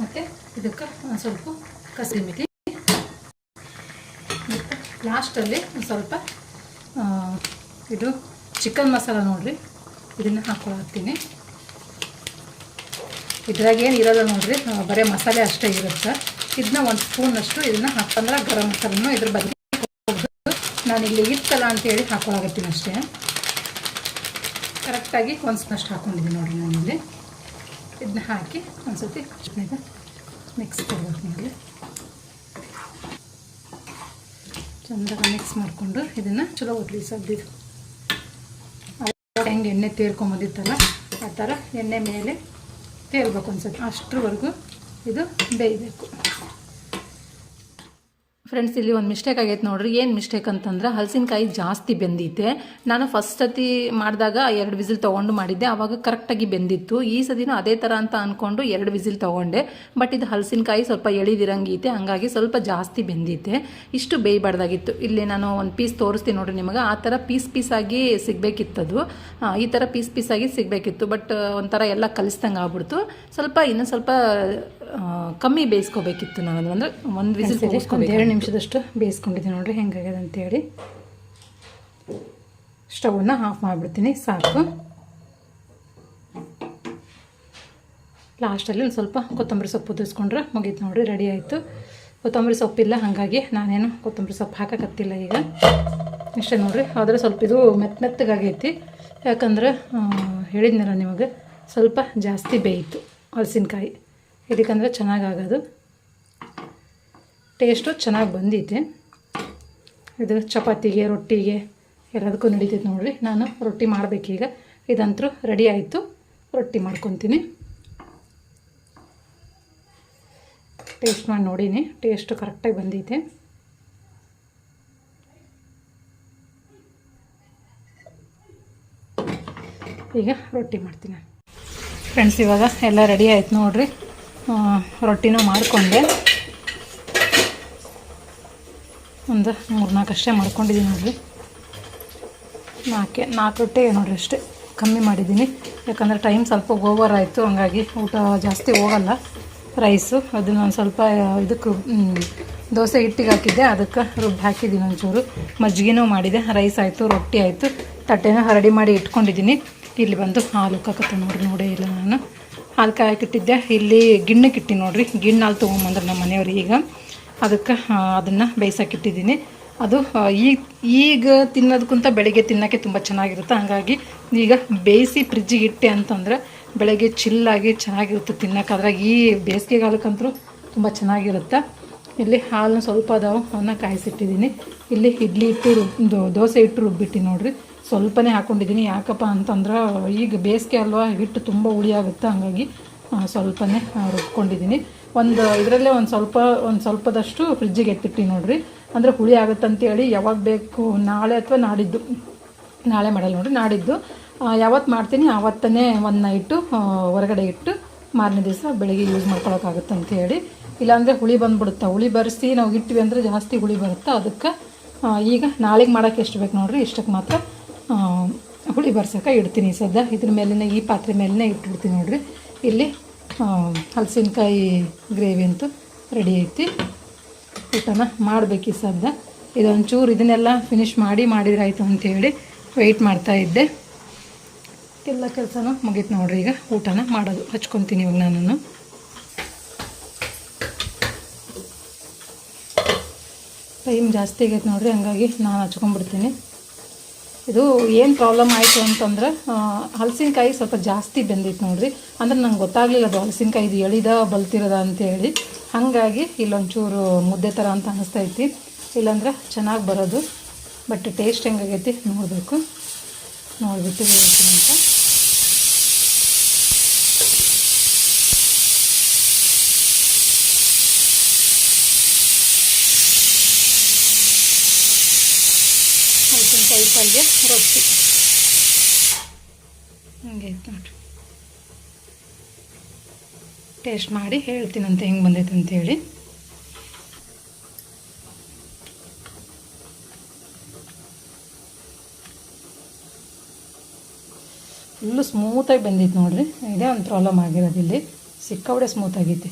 ಮತ್ತು ಇದಕ್ಕೆ ಸ್ವಲ್ಪ ಕಸಿ ಮಿತಿ ಲಾಸ್ಟಲ್ಲಿ ಸ್ವಲ್ಪ ಇದು ಚಿಕನ್ ಮಸಾಲ ನೋಡ್ರಿ. ಇದನ್ನು ಹಾಕ್ಕೊಳತ್ತೀನಿ ಇದ್ರಾಗ ಏನು ಇರೋಲ್ಲ ನೋಡ್ರಿ. ಬರೀ ಮಸಾಲೆ ಅಷ್ಟೇ ಇರುತ್ತೆ. ಇದನ್ನ ಒಂದು ಸ್ಪೂನಷ್ಟು ಇದನ್ನು ಹಾಕಂದ್ರೆ ಗರಂ ಮಸಾಲನೂ ಇದ್ರ ಬದಲು ನಾನು ಇಲ್ಲಿ ಇತ್ತಲ್ಲ ಅಂತೇಳಿ ಹಾಕೊಳಕತ್ತೀನಿ ಅಷ್ಟೇ. ಕರೆಕ್ಟಾಗಿ ಒಂದು ಸ್ಪೂನಷ್ಟು ಹಾಕ್ಕೊಂಡಿದ್ದೀನಿ ನೋಡ್ರಿ ನಾನಿಲ್ಲಿ ಇದನ್ನ ಹಾಕಿ ಒಂದು ಸತಿ ಮಿಕ್ಸ್ ಕೊಡ್ಬೇಕು ನೋಡ್ರಿ. ಚಂದಾಗ ಮಿಕ್ಸ್ ಮಾಡಿಕೊಂಡು ಇದನ್ನು ಚಲೋ ಒಡ್ಲಿ ಸಬ್ದಿದು ಹೆಂಗೆ ಎಣ್ಣೆ ತೇರ್ಕೊಂಬಂದಿತ್ತಲ್ಲ ಆ ಥರ ಎಣ್ಣೆ ಮೇಲೆ ತೇಲ್ಬೇಕು ಅನ್ಸುತ್ತೆ. ಅಷ್ಟರವರೆಗೂ ಇದು ಬೇಯಬೇಕು. ಫ್ರೆಂಡ್ಸ್ ಇಲ್ಲಿ ಒಂದು ಮಿಸ್ಟೇಕ್ ಆಗೈತೆ ನೋಡ್ರಿ. ಏನು ಮಿಸ್ಟೇಕ್ ಅಂತಂದ್ರೆ ಹಲಸಿನಕಾಯಿ ಜಾಸ್ತಿ ಬೆಂದಿತ್ತೆ ನಾನು ಫಸ್ಟ್ ಸತಿ ಮಾಡಿದಾಗ ಎರಡು ವಿಸಿಲ್ ತೊಗೊಂಡು ಮಾಡಿದ್ದೆ. ಆವಾಗ ಕರೆಕ್ಟಾಗಿ ಬೆಂದಿತ್ತು. ಈ ಸದಿನೂ ಅದೇ ಥರ ಅಂತ ಅಂದ್ಕೊಂಡು ಎರಡು ವಿಸಿಲ್ ತೊಗೊಂಡೆ. ಬಟ್ ಇದು ಹಲಸಿನಕಾಯಿ ಸ್ವಲ್ಪ ಎಳಿದಿರಂಗೈತೆ ಹಾಗಾಗಿ ಸ್ವಲ್ಪ ಜಾಸ್ತಿ ಬೆಂದಿತ್ತೆ ಇಷ್ಟು ಬೇಯಬಾರ್ದಾಗಿತ್ತು. ಇಲ್ಲಿ ನಾನು ಒಂದು ಪೀಸ್ ತೋರಿಸ್ತೀನಿ ನೋಡ್ರಿ ನಿಮಗೆ. ಆ ಥರ ಪೀಸ್ ಪೀಸಾಗಿ ಸಿಗಬೇಕಿತ್ತದು. ಈ ಥರ ಪೀಸ್ ಪೀಸಾಗಿ ಸಿಗಬೇಕಿತ್ತು. ಬಟ್ ಒಂಥರ ಎಲ್ಲ ಕಲಿಸ್ದಂಗೆ ಆಗ್ಬಿಡ್ತು ಸ್ವಲ್ಪ ಇನ್ನೂ ಸ್ವಲ್ಪ ಕಮ್ಮಿ ಬೇಯಿಸ್ಕೋಬೇಕಿತ್ತು ನಾನು ಅಂದರೆ ಒಂದು ವಿಸಿಲ್ ಒಂದು ಎರಡು ನಿಮಿಷದಷ್ಟು ಬೇಯಿಸ್ಕೊಂಡಿದ್ದೀನಿ ನೋಡ್ರಿ ಹೆಂಗಾಗ್ಯದ ಅಂತೇಳಿ ಸ್ಟವನ್ನು ಆಫ್ ಮಾಡಿಬಿಡ್ತೀನಿ ಸಾಕು. ಲಾಸ್ಟಲ್ಲಿ ಒಂದು ಸ್ವಲ್ಪ ಕೊತ್ತಂಬರಿ ಸೊಪ್ಪು ಉದುರಿಸ್ಕೊಂಡ್ರೆ ಮುಗೀತು ನೋಡ್ರಿ ರೆಡಿ ಆಯಿತು. ಕೊತ್ತಂಬರಿ ಸೊಪ್ಪಿಲ್ಲ ಹಾಗಾಗಿ ನಾನೇನು ಕೊತ್ತಂಬರಿ ಸೊಪ್ಪು ಹಾಕಕತ್ತಿಲ್ಲ ಈಗ. ಇಷ್ಟೇ ನೋಡಿರಿ ಆದರೆ ಸ್ವಲ್ಪ ಇದು ಮೆತ್ತ ಮೆತ್ತಗಾಗೈತಿ. ಯಾಕಂದ್ರೆ ಹೇಳಿದ್ನಲ್ಲ ನಿಮಗೆ ಸ್ವಲ್ಪ ಜಾಸ್ತಿ ಬೇಯಿತು ಹಲಸಿನಕಾಯಿ. ಇದಕ್ಕಂದ್ರೆ ಚೆನ್ನಾಗಾಗೋದು. ಟೇಸ್ಟು ಚೆನ್ನಾಗಿ ಬಂದಿದೆ. ಇದು ಚಪಾತಿಗೆ, ರೊಟ್ಟಿಗೆ ಎಲ್ಲದಕ್ಕೂ ನಡೀತೈತೆ ನೋಡಿರಿ. ನಾನು ರೊಟ್ಟಿ ಮಾಡಬೇಕೀಗ. ಇದಂತರೂ ರೆಡಿ ಆಯಿತು. ರೊಟ್ಟಿ ಮಾಡ್ಕೊತೀನಿ. ಟೇಸ್ಟ್ ಮಾಡಿ ನೋಡೀನಿ. ಟೇಸ್ಟು ಕರೆಕ್ಟಾಗಿ ಬಂದಿದೆ. ಈಗ ರೊಟ್ಟಿ ಮಾಡ್ತೀನಿ. ಫ್ರೆಂಡ್ಸ್ ಇವಾಗ ಎಲ್ಲ ರೆಡಿ ಆಯ್ತು ನೋಡ್ರಿ. ರೊಟ್ಟಿನೂ ಮಾಡಿಕೊಂಡೆ. ಒಂದು ಮೂರು ನಾಲ್ಕು ಅಷ್ಟೇ ಮಾಡ್ಕೊಂಡಿದ್ದೀನಿ ನೋಡಿರಿ. ನಾಲ್ಕೆ ನಾಲ್ಕು ರೊಟ್ಟಿ ನೋಡಿರಿ ಅಷ್ಟೇ ಕಮ್ಮಿ ಮಾಡಿದ್ದೀನಿ. ಯಾಕಂದರೆ ಟೈಮ್ ಸ್ವಲ್ಪ ಓವರ್ ಆಯಿತು, ಹಂಗಾಗಿ ಊಟ ಜಾಸ್ತಿ ಹೋಗಲ್ಲ ರೈಸು ಅದನ್ನು ಒಂದು ಸ್ವಲ್ಪ ಇದಕ್ಕೆ ದೋಸೆ ಹಿಟ್ಟಿಗೆ ಹಾಕಿದ್ದೆ. ಅದಕ್ಕೆ ರುಬ್ಬಿ ಹಾಕಿದ್ದೀನಿ ಒಂಚೂರು. ಮಜ್ಜಿಗೆನೂ ಮಾಡಿದೆ. ರೈಸ್ ಆಯಿತು, ರೊಟ್ಟಿ ಆಯಿತು. ತಟ್ಟೆನೂ ರೆಡಿ ಮಾಡಿ ಇಟ್ಕೊಂಡಿದ್ದೀನಿ. ಇಲ್ಲಿ ಬಂದು ಹಾಲು ಕಕ್ಕ ನೋಡಿ ನೋಡೇ ಇಲ್ಲ ನಾನು. ಹಾಲು ಕಾಯಕ್ಕಿಟ್ಟಿದ್ದೆ ಇಲ್ಲಿ ಗಿಣ್ಣಕ್ಕೆ ಇಟ್ಟಿ ನೋಡ್ರಿ. ಗಿಣ್ಣು ಹಾಲು ತೊಗೊಂಬಂದ್ರೆ ನಮ್ಮ ಮನೆಯವ್ರು ಈಗ. ಅದಕ್ಕೆ ಅದನ್ನು ಬೇಯಿಸೋಕ್ಕಿಟ್ಟಿದ್ದೀನಿ. ಅದು ಈ, ಈಗ ಈಗ ತಿನ್ನೋದಕ್ಕಿಂತ ಬೆಳಗ್ಗೆ ತಿನ್ನೋಕ್ಕೆ ತುಂಬ ಚೆನ್ನಾಗಿರುತ್ತೆ. ಹಾಗಾಗಿ ಈಗ ಬೇಯಿಸಿ ಫ್ರಿಜ್ಜಿಗೆ ಇಟ್ಟೆ ಅಂತಂದ್ರೆ ಬೆಳಗ್ಗೆ ಚಿಲ್ಲಾಗಿ ಚೆನ್ನಾಗಿರುತ್ತೆ ತಿನ್ನೋಕೆ. ಅದ್ರಾಗ ಈ ಬೇಸಿಗೆಗಾಲಕ್ಕಂತೂ ತುಂಬ ಚೆನ್ನಾಗಿರುತ್ತೆ. ಇಲ್ಲಿ ಹಾಲು ಸ್ವಲ್ಪ ಅದಾವು. ಅವನ್ನ ಕಾಯಿಸಿಟ್ಟಿದ್ದೀನಿ. ಇಲ್ಲಿ ಇಡ್ಲಿ ಇಟ್ಟು ದೋಸೆ ಇಟ್ಟು ರುಬ್ಬಿಟ್ಟು ನೋಡ್ರಿ. ಸ್ವಲ್ಪನೇ ಹಾಕ್ಕೊಂಡಿದ್ದೀನಿ ಯಾಕಪ್ಪ ಅಂತಂದ್ರೆ ಈಗ ಬೇಸಿಗೆ ಅಲ್ವಾ, ಹಿಟ್ಟು ತುಂಬ ಹುಳಿ ಆಗುತ್ತೆ, ಹಾಗಾಗಿ ಸ್ವಲ್ಪನೇ ರುಬ್ಕೊಂಡಿದ್ದೀನಿ. ಒಂದು, ಇದರಲ್ಲೇ ಒಂದು ಸ್ವಲ್ಪ, ಒಂದು ಸ್ವಲ್ಪದಷ್ಟು ಫ್ರಿಜ್ಜಿಗೆ ಎತ್ತಿಟ್ಟು ನೋಡ್ರಿ. ಅಂದರೆ ಹುಳಿ ಆಗುತ್ತೆ ಅಂತೇಳಿ ಯಾವಾಗ ಬೇಕು, ನಾಳೆ ಅಥವಾ ನಾಡಿದ್ದು. ನಾಳೆ ಮಾಡಲ್ಲ ನೋಡ್ರಿ, ನಾಡಿದ್ದು. ಯಾವತ್ತು ಮಾಡ್ತೀನಿ, ಆವತ್ತನೇ ಒಂದು ನೈಟು ಹೊರಗಡೆ ಇಟ್ಟು ಮಾರನೇ ದಿವಸ ಬೆಳಿಗ್ಗೆ ಯೂಸ್ ಮಾಡ್ಕೊಳಕ್ಕಾಗುತ್ತೆ ಅಂತ ಹೇಳಿ ಇಲ್ಲಾಂದರೆ ಹುಳಿ ಬಂದುಬಿಡುತ್ತೆ. ಹುಳಿ ಬರೆಸಿ ನಾವು ಇಟ್ವಿ ಅಂದರೆ ಜಾಸ್ತಿ ಹುಳಿ ಬರುತ್ತೆ. ಅದಕ್ಕೆ ಈಗ ನಾಳೆಗೆ ಮಾಡೋಕ್ಕೆ ಎಷ್ಟು ಬೇಕು ನೋಡ್ರಿ ಇಷ್ಟಕ್ಕೆ ಮಾತ್ರ. ಹುಳಿ ಬರ್ಸೋಕೆ ಇಡ್ತೀನಿ ಸದ್ಯ ಇದ್ರ ಮೇಲಿನ ಈ ಪಾತ್ರೆ ಮೇಲಿನ ಇಟ್ಬಿಡ್ತೀನಿ ನೋಡ್ರಿ. ಇಲ್ಲಿ ಹಲಸಿನಕಾಯಿ ಗ್ರೇವಿ ಅಂತೂ ರೆಡಿ ಐತಿ. ಊಟನ ಮಾಡಬೇಕು ಸದ್ಯ ಇದೊಂಚೂರು ಇದನ್ನೆಲ್ಲ ಫಿನಿಶ್ ಮಾಡಿ ಮಾಡಿದ್ರೆ ಆಯಿತು ಅಂತೇಳಿ ವೆಯ್ಟ್ ಮಾಡ್ತಾ ಇದ್ದೆ. ಎಲ್ಲ ಕೆಲಸನೂ ಮುಗೀತು ನೋಡ್ರಿ ಈಗ ಊಟನ ಮಾಡೋದು. ಹಚ್ಕೊತೀನಿ ಇವಾಗ ನಾನು ಟೈಮ್ ಜಾಸ್ತಿ ಆಗೈತೆ ನೋಡ್ರಿ, ಹಂಗಾಗಿ ನಾನು ಹಚ್ಕೊಂಡ್ಬಿಡ್ತೀನಿ ಇದು ಏನು ಪ್ರಾಬ್ಲಮ್ ಆಯಿತು ಅಂತಂದ್ರೆ ಹಲಸಿನಕಾಯಿ ಸ್ವಲ್ಪ ಜಾಸ್ತಿ ಬೆಂದಿತ್ತು ನೋಡ್ರಿ. ಅಂದ್ರೆ ನಂಗೆ ಗೊತ್ತಾಗಲಿಲ್ಲ ಅದು ಹಲಸಿನಕಾಯಿ ಇದು ಎಳಿದ ಬಲ್ತಿರದ ಅಂತೇಳಿ ಹಾಗಾಗಿ ಇಲ್ಲೊಂಚೂರು ಮುದ್ದೆ ಥರ ಅಂತ ಅನಿಸ್ತೈತಿ ಇಲ್ಲಾಂದ್ರೆ ಚೆನ್ನಾಗಿ ಬರೋದು. ಬಟ್ ಟೇಸ್ಟ್ ಹೆಂಗಾಗೈತಿ ನೋಡಬೇಕು. ನೋಡಿಬಿಟ್ಟು ಹೇಳ್ತೀನಿ ಅಂತ. ಪಲ್ಯ ರೊಟ್ಟಿ. ಹಂಗೆ ಐತೆ ನೋಡ್ರಿ. ಟೇಸ್ಟ್ ಮಾಡಿ ಹೇಳ್ತೀನಂತೆ ಹೆಂಗೆ ಬಂದೈತೆ ಅಂತೇಳಿ ಫುಲ್ಲು ಸ್ಮೂತಾಗಿ ಬಂದಿತ್ತು ನೋಡ್ರಿ. ಇದೇ ಒಂದು ಪ್ರಾಬ್ಲಮ್ ಆಗಿರೋದು ಇಲ್ಲಿ. ಸಿಕ್ಕಾಬಡೆ ಸ್ಮೂತ್ ಆಗೈತಿ.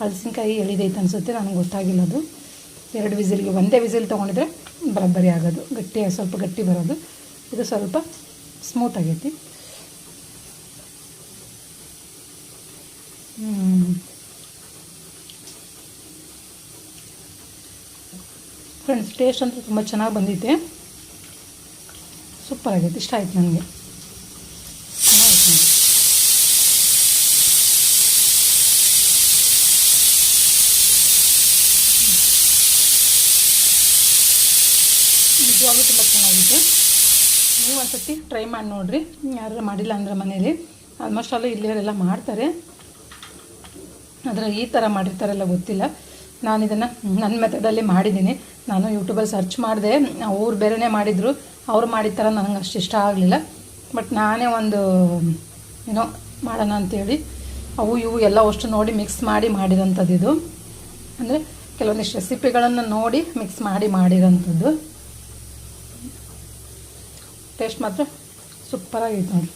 ಹಲಸಿನಕಾಯಿ ಎಳಿದೈತೆ ಅನಿಸುತ್ತೆ, ನನಗೆ ಗೊತ್ತಾಗಿಲ್ಲ ಅದು. ಎರಡು ವಿಸಿಲ್ಗೆ, ಒಂದೇ ವಿಸಿಲ್ ತೊಗೊಂಡಿದ್ರೆ ಬರೋಬ್ಬರಿ ಆಗೋದು, ಗಟ್ಟಿ, ಸ್ವಲ್ಪ ಗಟ್ಟಿ ಬರೋದು, ಇದು ಸ್ವಲ್ಪ ಸ್ಮೂತ್ ಆಗೈತಿ. ಫ್ರೆಂಡ್ಸ್ ಟೇಸ್ಟ್ ಅಂತೂ ತುಂಬ ಚೆನ್ನಾಗಿ ಬಂದಿದೆ ಸೂಪರ್ ಆಗೈತೆ, ಇಷ್ಟ ಆಯ್ತು ನನಗೆ ಚೆನ್ನಾಗೈತೆ ನೋಡಿ ನಿಜವಾಗ್ಲೂ ತುಂಬ ಚೆನ್ನಾಗಿತ್ತು ಒಂದ್ಸತಿ ಟ್ರೈ ಮಾಡಿ ನೋಡಿರಿ. ಯಾರು ಮಾಡಿಲ್ಲ ಅಂದ್ರೆ ಮನೇಲಿ. ಆಲ್ಮೋಸ್ಟ್ ಅಲ್ಲೂ ಇಲ್ಲಿಯವರೆಲ್ಲ ಮಾಡ್ತಾರೆ. ಆದರೆ ಈ ಥರ ಮಾಡಿರ್ತಾರೆಲ್ಲ ಗೊತ್ತಿಲ್ಲ. ನಾನು ಇದನ್ನು ನನ್ನ ಮೆಥಡಲ್ಲಿ ಮಾಡಿದ್ದೀನಿ. ನಾನು ಯೂಟ್ಯೂಬಲ್ಲಿ ಸರ್ಚ್ ಮಾಡಿದೆ. ಅವ್ರು ಬೇರೆನೇ ಮಾಡಿದರು. ಅವ್ರು ಮಾಡಿದ ಥರ ನನಗೆ ಅಷ್ಟು ಇಷ್ಟ ಆಗಲಿಲ್ಲ. ಬಟ್ ನಾನೇ ಒಂದು ಏನೋ ಮಾಡೋಣ ಅಂತೇಳಿ ಅವು ಇವು ಎಲ್ಲ ಅಷ್ಟು ನೋಡಿ ಮಿಕ್ಸ್ ಮಾಡಿ ಮಾಡಿರೋಂಥದ್ದು ಇದು ಅಂದರೆ ಕೆಲವೊಂದಿಷ್ಟು ರೆಸಿಪಿಗಳನ್ನು ನೋಡಿ ಮಿಕ್ಸ್ ಮಾಡಿ ಮಾಡಿರೋಂಥದ್ದು. ಟೇಸ್ಟ್ ಮಾತ್ರ ಸೂಪರಾಗಿತ್ತು ನೋಡಿ.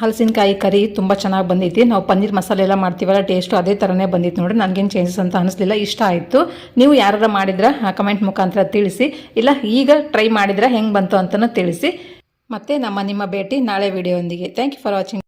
ಹಲಸಿನಕಾಯಿ ಕರಿ ತುಂಬ ಚೆನ್ನಾಗಿ ಬಂದೈತಿ. ನಾವು ಪನ್ನೀರ್ ಮಸಾಲೆ ಎಲ್ಲ ಮಾಡ್ತೀವಲ್ಲ ಟೇಸ್ಟು ಅದೇ ಥರನೇ ಬಂದಿತ್ತು ನೋಡಿ. ನನಗೇನು ಚೇಂಜಸ್ ಅಂತ ಅನಿಸ್ಲಿಲ್ಲ, ಇಷ್ಟ ಆಯಿತು. ನೀವು ಯಾರ ಮಾಡಿದ್ರೆ ಕಮೆಂಟ್ ಮುಖಾಂತರ ತಿಳಿಸಿ. ಇಲ್ಲ, ಈಗ ಟ್ರೈ ಮಾಡಿದ್ರೆ ಹೆಂಗೆ ಬಂತು ಅಂತಲೂ ತಿಳಿಸಿ. ಮತ್ತೆ ನಮ್ಮ ನಿಮ್ಮ ಭೇಟಿ ನಾಳೆ ವಿಡಿಯೋದೊಂದಿಗೆ ಥ್ಯಾಂಕ್ ಯು ಫಾರ್ ವಾಚಿಂಗ್